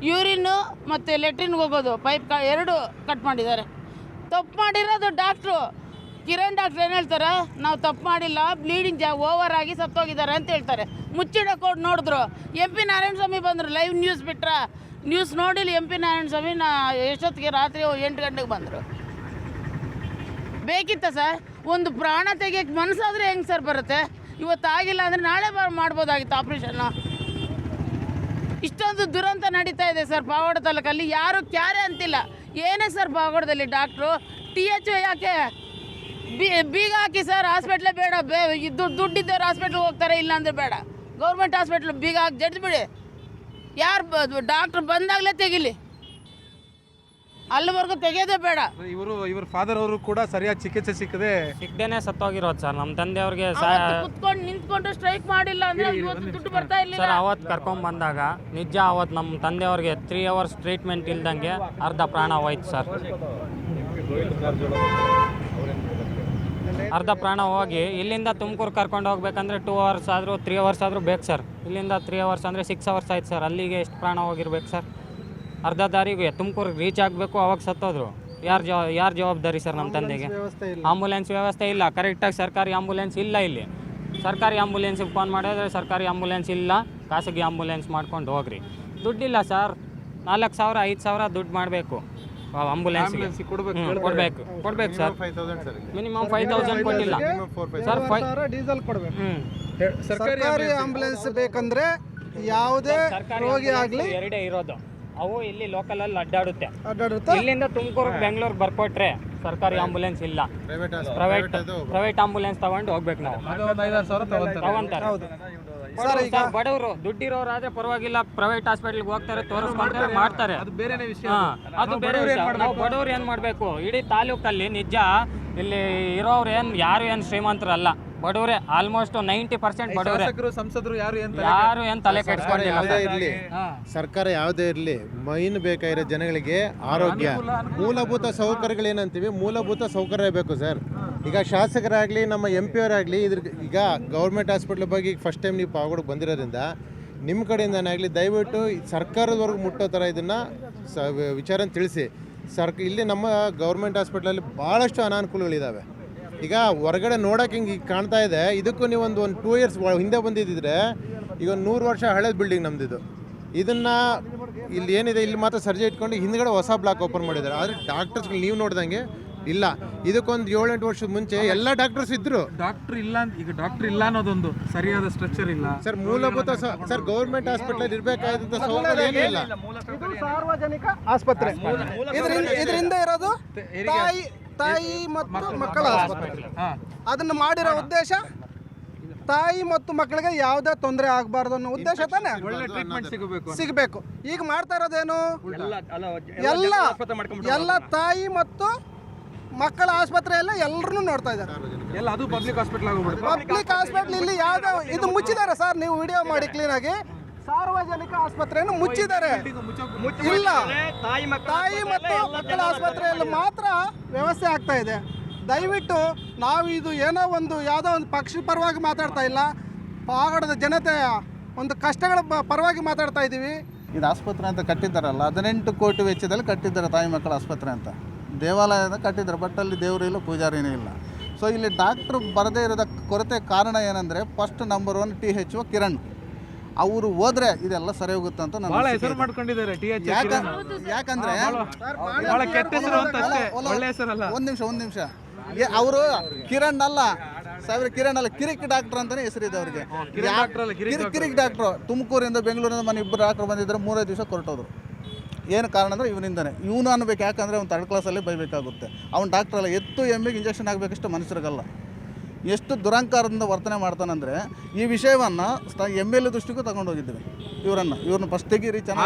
ಯೂರಿನ್ ಮತ್ತು ಲೆಟ್ರಿನ್ಗೆ ಹೋಗೋದು. ಪೈಪ್ ಎರಡು ಕಟ್ ಮಾಡಿದ್ದಾರೆ. ತಪ್ಪು ಮಾಡಿರೋದು ಡಾಕ್ಟ್ರು ಕಿರಣ್ ಡಾಕ್ಟ್ರ್ ಏನು ಹೇಳ್ತಾರೆ? ನಾವು ತಪ್ಪು ಮಾಡಿಲ್ಲ ಬ್ಲೀಡಿಂಗ್ ಜಾ ಓವರ್ ಆಗಿ ಸತ್ತೋಗಿದ್ದಾರೆ ಅಂತ ಹೇಳ್ತಾರೆ. ಮುಚ್ಚಿಡಕ್ಕೆ ನೋಡಿದ್ರು. ಎಂ ಪಿ ನಾರಾಯಣ ಸ್ವಾಮಿ ಬಂದರು ಲೈವ್ ನ್ಯೂಸ್ ಬಿಟ್ರ. ನ್ಯೂಸ್ ನೋಡಿಲ್ಲ, ಎಂ ಪಿ ನಾರಾಯಣ ಸ್ವಾಮಿ ನಾ ಎಷ್ಟೊತ್ತಿಗೆ ರಾತ್ರಿ ಎಂಟು ಗಂಟೆಗೆ ಬಂದರು. ಬೇಕಿತ್ತ ಸರ್? ಒಂದು ಪ್ರಾಣ ತೆಗಿಯಕ್ಕೆ ಮನಸ್ಸಾದರೆ ಹೆಂಗೆ ಸರ್ ಬರುತ್ತೆ? ಇವತ್ತಾಗಿಲ್ಲ ಅಂದರೆ ನಾಳೆ ಬ ಮಾಡ್ಬೋದಾಗಿತ್ತು ಆಪ್ರೇಷನ್ನು ಇಷ್ಟೊಂದು ದುರಂತ ನಡೀತಾ ಇದೆ ಸರ್ ಪಾವಗಡ ತಾಲೂಕಲ್ಲಿ. ಯಾರು ಕ್ಯಾರೆ ಅಂತಿಲ್ಲ. ಏನೇ ಸರ್ ಪಾವಗಡದಲ್ಲಿ ಡಾಕ್ಟ್ರು? ಟಿ ಎಚ್ ಯಾಕೆ? ಬೀಗ ಹಾಕಿ ಸರ್ ಹಾಸ್ಪಿಟ್ಲೇ ಬೇಡ ಬೇ ದುಡ್ಡು ದುಡ್ಡಿದ್ದವ್ರು ಹಾಸ್ಪಿಟ್ಲ್ಗೆ ಹೋಗ್ತಾರೆ ಇಲ್ಲ ಅಂದರೆ ಬೇಡ. ಗೌರ್ಮೆಂಟ್ ಹಾಸ್ಪಿಟ್ಲ್ ಬೀಗ ಹಾಕಿ ಜಡ್ದು ಬಿಡಿ. ಯಾರು ಡಾಕ್ಟ್ರ್ ಬಂದಾಗಲೇ ತೆಗಿಲಿ. ಅಲ್ಲಿವರೆಗೂ ತೆಗೆಯೋದೇ ಬೇಡ. ಇವರು ಇವ್ರ ಫಾದರ್ ಅವರು ಕೂಡ ಸರಿಯಾದ ಚಿಕಿತ್ಸೆ ಸಿಕ್ಕದೆ ಸಿಗ್ದೇನೆ ಸತ್ತೋಗಿರೋದು ಸರ್. ನಮ್ಮ ತಂದೆ ಅವ್ರಿಗೆ ಕುತ್ಕೊಂಡು ನಿಂತ್ಕೊಂಡು ಸ್ಟ್ರೈಕ್ ಮಾಡಿಲ್ಲ ಅಂದ್ರೆ ಇವತ್ತು ದುಡ್ಡು ಬರ್ತಾ ಸರ್ ಇರ್ಲಿಲ್ಲ ಅವತ್ತು ಕರ್ಕೊಂಡ್ ಬಂದಾಗ ನಿಜ ಅವತ್ತು ನಮ್ಮ ತಂದೆ ಅವ್ರಿಗೆ ತ್ರೀ ಅವರ್ಸ್ ಟ್ರೀಟ್ಮೆಂಟ್ ಇಲ್ದಂಗೆ ಅರ್ಧ ಪ್ರಾಣ ಹೋಯ್ತು ಸರ್. ಅರ್ಧ ಪ್ರಾಣ ಹೋಗಿ ಇಲ್ಲಿಂದ ತುಮಕೂರು ಕರ್ಕೊಂಡು ಹೋಗ್ಬೇಕಂದ್ರೆ ಟೂ ಅವರ್ಸ್ ಆದರೂ ತ್ರೀ ಅವರ್ಸ್ ಆದರೂ ಬೇಕು ಸರ್ ಇಲ್ಲಿಂದ ತ್ರೀ ಅವರ್ಸ್ ಅಂದರೆ ಸಿಕ್ಸ್ ಅವರ್ಸ್ ಆಯ್ತು ಸರ್ ಅಲ್ಲಿಗೆ ಎಷ್ಟು ಪ್ರಾಣ ಹೋಗಿರ್ಬೇಕು ಸರ್ ಅರ್ಧ ದಾರಿಗೆ ತುಮಕೂರಿಗೆ ರೀಚ್ ಆಗಬೇಕು ಅವಾಗ ಸತ್ತೋದ್ರು. ಯಾರು ಜವಾ ಯಾರು ಜವಾಬ್ದಾರಿ ಸರ್ ನಮ್ಮ ತಂದೆಗೆ? ಆಂಬುಲೆನ್ಸ್ ವ್ಯವಸ್ಥೆ ಇಲ್ಲ. ಕರೆಕ್ಟಾಗಿ ಸರ್ಕಾರಿ ಆಂಬುಲೆನ್ಸ್ ಇಲ್ಲ ಇಲ್ಲಿ. ಸರ್ಕಾರಿ ಆಂಬುಲೆನ್ಸಿಗೆ ಫೋನ್ ಮಾಡಿದ್ರೆ ಸರ್ಕಾರಿ ಆಂಬುಲೆನ್ಸ್ ಇಲ್ಲ. ಖಾಸಗಿ ಆಂಬುಲೆನ್ಸ್ ಮಾಡ್ಕೊಂಡು ಹೋಗ್ರಿ. ದುಡ್ಡಿಲ್ಲ ಸರ್ ನಾಲ್ಕು ಸಾವಿರ ಐದು ಸಾವಿರ ದುಡ್ಡು ಮಾಡಬೇಕು. ಆಂಬುಲೆನ್ಸ್ಗೆ ಕೊಡ್ಬೇಕು ಕೊಡಬೇಕು ಕೊಡ್ಬೇಕು ಸರ್. ಮಿನಿಮಮ್ ಫೈವ್ ತೌಸಂಡ್ ಕೊಟ್ಟಿಲ್ಲ. ಸರ್ ಡೀಸೆಲ್ ಕೊಡಬೇಕು. ಸರ್ಕಾರಿ ಆಂಬುಲೆನ್ಸ್ ಬೇಕಂದ್ರೆ ಯಾವುದೇ ರೋಗಿ ಆಗಲಿ ಎರಡೇ ಇರೋದು. ಅವು ಇಲ್ಲಿ ಲೋಕಲ್ ಅಲ್ಲಿ ಅಡ್ಡಾಡುತ್ತೆ. ಇಲ್ಲಿಂದ ತುಮಕೂರು ಬೆಂಗಳೂರು ಬರ್ಕೊಟ್ರೆ ಸರ್ಕಾರಿ ಆಂಬುಲೆನ್ಸ್ ಇಲ್ಲ. ಪ್ರೈವೇಟ್ ಪ್ರೈವೇಟ್ ಆಂಬುಲೆನ್ಸ್ ತಗೊಂಡು ಹೋಗ್ಬೇಕು ನಾವು. ಅದು ಈಗ- ಬಡವರು ಸರ್ ಬಡವರು. ದುಡ್ಡಿರೋರಾದ್ರೆ ಪರವಾಗಿಲ್ಲ ಪ್ರೈವೇಟ್ ಹಾಸ್ಪಿಟಲ್ಗೆ ಹೋಗ್ತಾರೆ ತೋರಿಸ್ಕೊಂತಾರೆ ಮಾಡ್ತಾರೆ. ಅದು ಬೇರೆನೇ ವಿಷಯ ಹಾ, ಅದು ಬೇರೆ ವಿಷಯ. ನಾವು ಬಡವ್ರು ಏನ್ ಮಾಡ್ಬೇಕು? ಇಡೀ ತಾಲೂಕಲ್ಲಿ ನಿಜ ಇಲ್ಲಿ ಇರೋರು ಏನ್ ಯಾರು ಏನ್ ಶ್ರೀಮಂತರಲ್ಲ. ಬಡವರೇ ಆಲ್ಮೋಸ್ಟ್ ನೈಂಟಿ ಪರ್ಸೆಂಟ್ ಬಡವರೇ. ಶಾಸಕರು ಸಂಸದರು ಯಾರು ಅಂತಾರೆ ಯಾರು ಏನ್ ತಲೆ ಕೆಡಿಸ್ಕೊಂಡಿಲ್ಲ. ಯಾವುದೇ ಸರ್. ಇರಲಿ. ಹಾ. ಸರ್ಕಾರ ಯಾವುದೇ ಇರಲಿ ಮೈನ್ ಬೇಕಾಗಿರೋ ಜನಗಳಿಗೆ ಆರೋಗ್ಯ. ಮೂಲಭೂತ ಸೌಕರ್ಯಗಳು ಏನಂತೀವಿ? ಮೂಲಭೂತ ಸೌಕರ್ಯ ಬೇಕು ಸರ್. ಈಗ ಶಾಸಕರಾಗಲಿ ನಮ್ಮ ಎಂ ಪಿ ಅವರಾಗಲಿ ಇದ್ರ ಈಗ ಗೌರ್ಮೆಂಟ್ ಹಾಸ್ಪಿಟ್ಲ್ ಬಗ್ಗೆ ಈಗ ಫಸ್ಟ್ ಟೈಮ್ ನೀವು ಪಾವಗಡಕ್ಕೆ ಬಂದಿರೋದ್ರಿಂದ ನಿಮ್ಮ ಕಡೆಯಿಂದನೇ ಆಗಲಿ ದಯವಿಟ್ಟು ಈ ಸರ್ಕಾರದವರೆಗೂ ಮುಟ್ಟೋ ಥರ ಇದನ್ನು ಸ ವಿಚಾರನ ತಿಳಿಸಿ. ಸರ್ಕ ಇಲ್ಲಿ ನಮ್ಮ ಗೌರ್ಮೆಂಟ್ ಹಾಸ್ಪಿಟ್ಲಲ್ಲಿ ಭಾಳಷ್ಟು ಅನಾನುಕೂಲಗಳಿದ್ದಾವೆ ಈಗ ಹೊರಗಡೆ ನೋಡೋಕೆ ಹಿಂಗೆ ಕಾಣ್ತಾ ಇದೆ. ಇದಕ್ಕೂ ನೀವು ಒಂದು ಒಂದು ಟೂ ಇಯರ್ಸ್ ಹಿಂದೆ ಬಂದಿದ್ದಿದ್ರೆ ಈಗ ಒಂದು ನೂರು ವರ್ಷ ಹಳೇದು ಬಿಲ್ಡಿಂಗ್ ನಮ್ದಿದು. ಇದನ್ನು ಇಲ್ಲಿ ಏನಿದೆ ಇಲ್ಲಿ ಮಾತ್ರ ಸರ್ಜೆ ಇಟ್ಕೊಂಡು ಹಿಂದ್ಗಡೆ ಹೊಸ ಬ್ಲಾಕ್ ಓಪನ್ ಮಾಡಿದ್ದಾರೆ. ಆದರೆ ಡಾಕ್ಟರ್ಸ್ ನೀವು ನೋಡ್ದಂಗೆ ಇಲ್ಲ. ಇದಕ್ಕೊಂದು ಏಳೆಂಟು ವರ್ಷದ ಮುಂಚೆ ಎಲ್ಲ ಡಾಕ್ಟರ್ಸ್ ಇದ್ರು. ಡಾಕ್ಟರ್ ಇಲ್ಲ ಅಂತ ಈಗ ಡಾಕ್ಟರ್ ಇಲ್ಲ ಅನ್ನೋದೊಂದು ಸರಿಯಾದ ಸ್ಟ್ರಕ್ಚರ್ ಇಲ್ಲ. ಸರ್ ಮೂಲಭೂತ ಸ- ಸರ್ ಗೌರ್ಮೆಂಟ್ ಹಾಸ್ಪಿಟಲ್ ಇರಬೇಕಾದಂತ ಸೌಲಭ್ಯ ಏನೂ ಇಲ್ಲ ಇದು ಸಾರ್ವಜನಿಕ ಆಸ್ಪತ್ರೆ. ಇದರಿಂದ ಇದರಿಂದ ಇರೋದು ತಾಯಿ ಮತ್ತು ಮಕ್ಕಳ ಆಸ್ಪತ್ರೆ. ಅದನ್ನು ಅದನ್ನ ಮಾಡಿರೋ ಉದ್ದೇಶ ತಾಯಿ ಮತ್ತು ಮಕ್ಕಳಿಗೆ ಯಾವುದೇ ತೊಂದರೆ ಆಗಬಾರ್ದು ಅನ್ನೋ ಉದ್ದೇಶ ತಾನೇ? ಒಳ್ಳೆ ಟ್ರೀಟ್ಮೆಂಟ್ ಸಿಗಬೇಕು ಸಿಗಬೇಕು. ಈಗ ಮಾಡ್ತಾ ಇರೋದೇನು? ಎಲ್ಲ ಎಲ್ಲ ತಾಯಿ ಮತ್ತು ಮಕ್ಕಳ ಆಸ್ಪತ್ರೆಯಲ್ಲ ಎಲ್ಲರೂ ನೋಡ್ತಾ ಇದ್ದಾರೆ. ಎಲ್ಲ ಅದು ಪಬ್ಲಿಕ್ ಹಾಸ್ಪಿಟಲ್ ಇಲ್ಲಿ ಯಾವ್ದು ಇದು ಮುಚ್ಚಿದ್ದಾರೆ ಸರ್ ನೀವು ವಿಡಿಯೋ ಮಾಡಿ ಕ್ಲೀನ್ ಆಗಿ. ಸಾರ್ವಜನಿಕ ಆಸ್ಪತ್ರೆಯನ್ನು ಮುಚ್ಚಿದ್ದಾರೆ. ಇಲ್ಲ. ತಾಯಿ ಮತ್ತು ಮಕ್ಕಳ ಆಸ್ಪತ್ರೆಯಲ್ಲಿ ಮಾತ್ರ ವ್ಯವಸ್ಥೆ ಆಗ್ತಾ ಇದೆ. ದಯವಿಟ್ಟು ನಾವು ಇದು ಏನೋ ಒಂದು ಯಾವುದೋ ಒಂದು ಪಕ್ಷಿ ಪರವಾಗಿ ಮಾತಾಡ್ತಾ ಇಲ್ಲ. ಪಾಗಡದ ಜನತೆಯ ಒಂದು ಕಷ್ಟಗಳ ಪರವಾಗಿ ಮಾತಾಡ್ತಾ ಇದ್ದೀವಿ. ಇದು ಆಸ್ಪತ್ರೆ ಅಂತ ಕಟ್ಟಿದ್ದಾರಲ್ಲ ಹದಿನೆಂಟು ಕೋಟಿ ವೆಚ್ಚದಲ್ಲಿ ಕಟ್ಟಿದ್ದಾರೆ ತಾಯಿ ಮಕ್ಕಳ ಆಸ್ಪತ್ರೆ ಅಂತ. ದೇವಾಲಯದ ಕಟ್ಟಿದ್ದಾರೆ ಬಟ್ ಅಲ್ಲಿ ದೇವರು ಇಲ್ಲ ಪೂಜಾರಿನೂ ಇಲ್ಲ. ಸೊ ಇಲ್ಲಿ ಡಾಕ್ಟ್ರು ಬರದೇ ಇರೋದಕ್ಕೆ ಕೊರತೆ ಕಾರಣ ಏನಂದರೆ first number one T H O Kiran. ಅವರು ಹೋದ್ರೆ ಇದೆಲ್ಲ ಸರಿ ಹೋಗುತ್ತೆ ಅಂತ ನಾನು ಬಹಳ ಹೆಸರು ಮಾಡ್ಕೊಂಡಿದ್ದಾರೆ ಟಿ ಎಚ್ ಯಾಕ ಯಾಕಂದ್ರೆ ಬಹಳ ಕೆಟ್ಟ ಹೆಸರು ಅಂತ ಅಷ್ಟೇ ಒಲ- ಒಳ್ಳೆ ಹೆಸರಲ್ಲ. ಒಂದ್ ನಿಮಿಷ ಒಂದ್ ನಿಮಿಷ. ಅವರು ಕಿರಣ್ ಅಲ್ಲ ಸಾವಿರ ಕಿರಣ್ ಅಲ್ಲ ಕಿರಿಕ್ ಡಾಕ್ಟರ್ ಅಂತಾನೆ ಹೆಸರಿದೆ ಅವರಿಗೆ. ಕಿರಿಕ್ ಡಾಕ್ಟರ್ ಕಿರಿಕ್ ಡಾಕ್ಟ್ರು. ತುಮಕೂರಿಂದ ಬೆಂಗಳೂರಿಂದ ಮನೆ ಇಬ್ಬರು ಡಾಕ್ಟರ್ ಬಂದಿದ್ರೆ ಮೂರೇ ದಿವಸ ಕೊರಟೋದ್ರು. ಏನು ಕಾರಣ ಅಂದರೆ ಇವನಿಂದನೇ. ಇವನು ಅನ್ಬೇಕು ಯಾಕಂದರೆ ಅವ್ನು ತರ್ಡ್ ಕ್ಲಾಸಲ್ಲಿ ಬೈಬೇಕಾಗುತ್ತೆ. ಅವ್ನು ಡಾಕ್ಟರ್ ಅಲ್ಲ ಎತ್ತು ಎಮ್ಮೆಗೆ ಇಂಜೆಕ್ಷನ್ ಆಗಬೇಕಷ್ಟು ಮನುಷ್ಯರಿಗಲ್ಲ. ಎಷ್ಟು ದುರಂಕಾರದಿಂದ ವರ್ತನೆ ಮಾಡ್ತಾನಂದ್ರೆ ಈ ವಿಷಯವನ್ನು ಎಂ ಎಲ್ ಎ ದೃಷ್ಟಿಗೂ ತಗೊಂಡು ಹೋಗಿದ್ದೀವಿ ಇವರನ್ನು ಇವ್ರನ್ನ ಫಸ್ಟ್ ತೆಗೀರಿ ಚೆನ್ನಾಗಿ.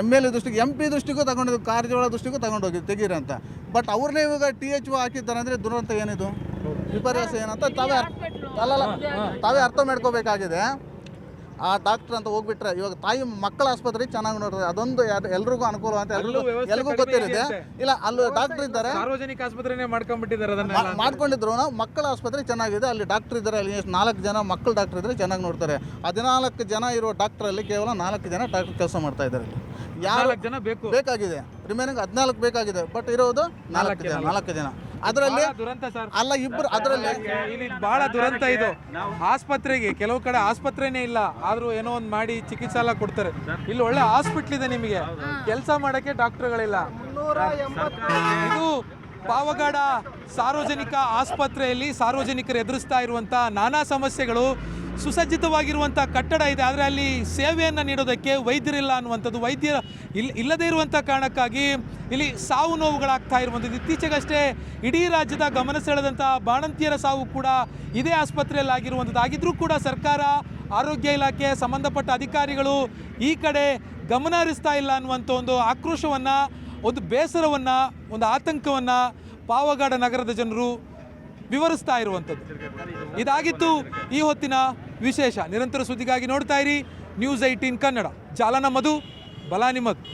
ಎಂ ಎಲ್ ಎ ದೃಷ್ಟಿಗೆ ಎಂ ಪಿ ದೃಷ್ಟಿಗೂ ತಗೊಂಡು ಕಾರಜೋಳ ದೃಷ್ಟಿಗೂ ತಗೊಂಡು ಹೋಗಿದ್ದು ತೆಗೀರಿ ಅಂತ. ಬಟ್ ಅವ್ರನ್ನೇ ಇವಾಗ ಟಿ ಎಚ್ ಹಾಕಿದ್ದಾರೆ ಅಂದರೆ ದುರಂತ ಏನಿದು? ವಿಪರ್ಯಾಸ ಏನಂತ ತಾವೇ ಅರ್ಥ ಅಲ್ಲಲ್ಲ ತಾವೇ ಅರ್ಥ ಮಾಡ್ಕೋಬೇಕಾಗಿದೆ. ಆ ಡಾಕ್ಟರ್ ಅಂತ ಹೋಗ್ಬಿಟ್ರೆ ಇವಾಗ ತಾಯಿ ಮಕ್ಕಳ ಆಸ್ಪತ್ರೆ ಚೆನ್ನಾಗಿ ನೋಡ್ರಿ ಅದೊಂದು ಎಲ್ರಿಗೂ ಅನುಕೂಲ ಅಂತ ಎಲ್ರಿಗೂ ಎಲ್ರಿಗೂ ಗೊತ್ತಿರುತ್ತೆ. ಇಲ್ಲ ಅಲ್ಲಿ ಡಾಕ್ಟರ್ ಇದ್ದಾರೆ. ಸಾರ್ವಜನಿಕ ಆಸ್ಪತ್ರೆನೇ ಮಾಡ್ಕೊಂಡ್ಬಿಟ್ಟಿದ್ದಾರೆ ಅದನ್ನ ಮಾಡ್ಕೊಂಡಿದ್ರು ನಾವು ಮಕ್ಕಳ ಆಸ್ಪತ್ರೆ ಚೆನ್ನಾಗಿದೆ. ಅಲ್ಲಿ ಡಾಕ್ಟರ್ ಇದ್ದಾರೆ. ಅಲ್ಲಿ ನಾಲ್ಕು ಜನ ಮಕ್ಕಳ ಡಾಕ್ಟರ್ ಇದ್ರೆ ಚೆನ್ನಾಗಿ ನೋಡ್ತಾರೆ. ಹದಿನಾಲ್ಕು ಜನ ಇರೋ ಡಾಕ್ಟರ್ ಅಲ್ಲಿ ಕೇವಲ ನಾಲ್ಕು ಜನ ಡಾಕ್ಟರ್ ಕೆಲಸ ಮಾಡ್ತಾ ಇದ್ದಾರೆ ಯಾರು ಜನ ಬೇಕು. ಬೇಕಾಗಿದೆ. ರಿಮೈನಿಂಗ್ ಹದಿನಾಲ್ಕು ಬೇಕಾಗಿದೆ. ಬಟ್ ಇರೋದು ನಾಲ್ಕು ಜನ. ನಾಲ್ಕು ಜನ. ಅದರಲ್ಲಿ ಬಹಳ ದುರಂತ ಸರ್. ಅಲ್ಲ ಇಬ್ಬರು ಅದರಲ್ಲಿ ಇಲ್ಲಿ ಬಹಳ ದುರಂತ ಇದು. ಆಸ್ಪತ್ರೆಗೆ ಕೆಲವು ಕಡೆ ಆಸ್ಪತ್ರೆನೇ ಇಲ್ಲ. ಆದ್ರೂ ಏನೋ ಒಂದು ಮಾಡಿ ಚಿಕಿತ್ಸೆ ಎಲ್ಲ ಕೊಡ್ತಾರೆ. ಇಲ್ಲಿ ಒಳ್ಳೆ ಹಾಸ್ಪಿಟ್ಲ್ ಇದೆ ನಿಮಗೆ. ಕೆಲಸ ಮಾಡಕ್ಕೆ ಡಾಕ್ಟರ್ಗಳಿಲ್ಲ. ಇದು ಪಾವಗಡ ಸಾರ್ವಜನಿಕ ಆಸ್ಪತ್ರೆಯಲ್ಲಿ ಸಾರ್ವಜನಿಕರು ಎದುರಿಸ್ತಾ ಇರುವಂತಹ ನಾನಾ ಸಮಸ್ಯೆಗಳು ಸುಸಜ್ಜಿತವಾಗಿರುವಂಥ ಕಟ್ಟಡ ಇದೆ. ಆದರೆ ಅಲ್ಲಿ ಸೇವೆಯನ್ನು ನೀಡೋದಕ್ಕೆ ವೈದ್ಯರಿಲ್ಲ ಅನ್ನುವಂಥದ್ದು. ವೈದ್ಯರ ಇಲ್, ಇಲ್ಲದೇ ಇರುವಂಥ ಕಾರಣಕ್ಕಾಗಿ ಇಲ್ಲಿ ಸಾವು ನೋವುಗಳಾಗ್ತಾ ಇರುವಂಥದ್ದು. ಇತ್ತೀಚೆಗಷ್ಟೇ ಇಡೀ ರಾಜ್ಯದ ಗಮನ ಸೆಳೆದಂಥ ಬಾಣಂತಿಯರ ಸಾವು ಕೂಡ ಇದೇ ಆಸ್ಪತ್ರೆಯಲ್ಲಿ ಆಗಿರುವಂಥದ್ದು. ಆಗಿದ್ರೂ ಕೂಡ ಸರ್ಕಾರ, ಆರೋಗ್ಯ ಇಲಾಖೆ ಸಂಬಂಧಪಟ್ಟ ಅಧಿಕಾರಿಗಳು ಈ ಕಡೆ ಗಮನ ಹರಿಸ್ತಾ ಇಲ್ಲ ಅನ್ನುವಂಥ ಒಂದು ಆಕ್ರೋಶವನ್ನು, ಒಂದು ಬೇಸರವನ್ನು, ಒಂದು ಆತಂಕವನ್ನು ಪಾವಗಡ ನಗರದ ಜನರು ವಿವರಿಸ್ತಾ ಇರುವಂಥದ್ದು. ಇದಾಗಿತ್ತು ಈ ಹೊತ್ತಿನ ವಿಶೇಷ. ನಿರಂತರ ಸುದ್ದಿಗಾಗಿ ನೋಡ್ತಾ ಇರಿ. News eighteen Kannada. ಜಾಲ ನಮ್ಮದು ಬಲ ನಿಮ್ಮದು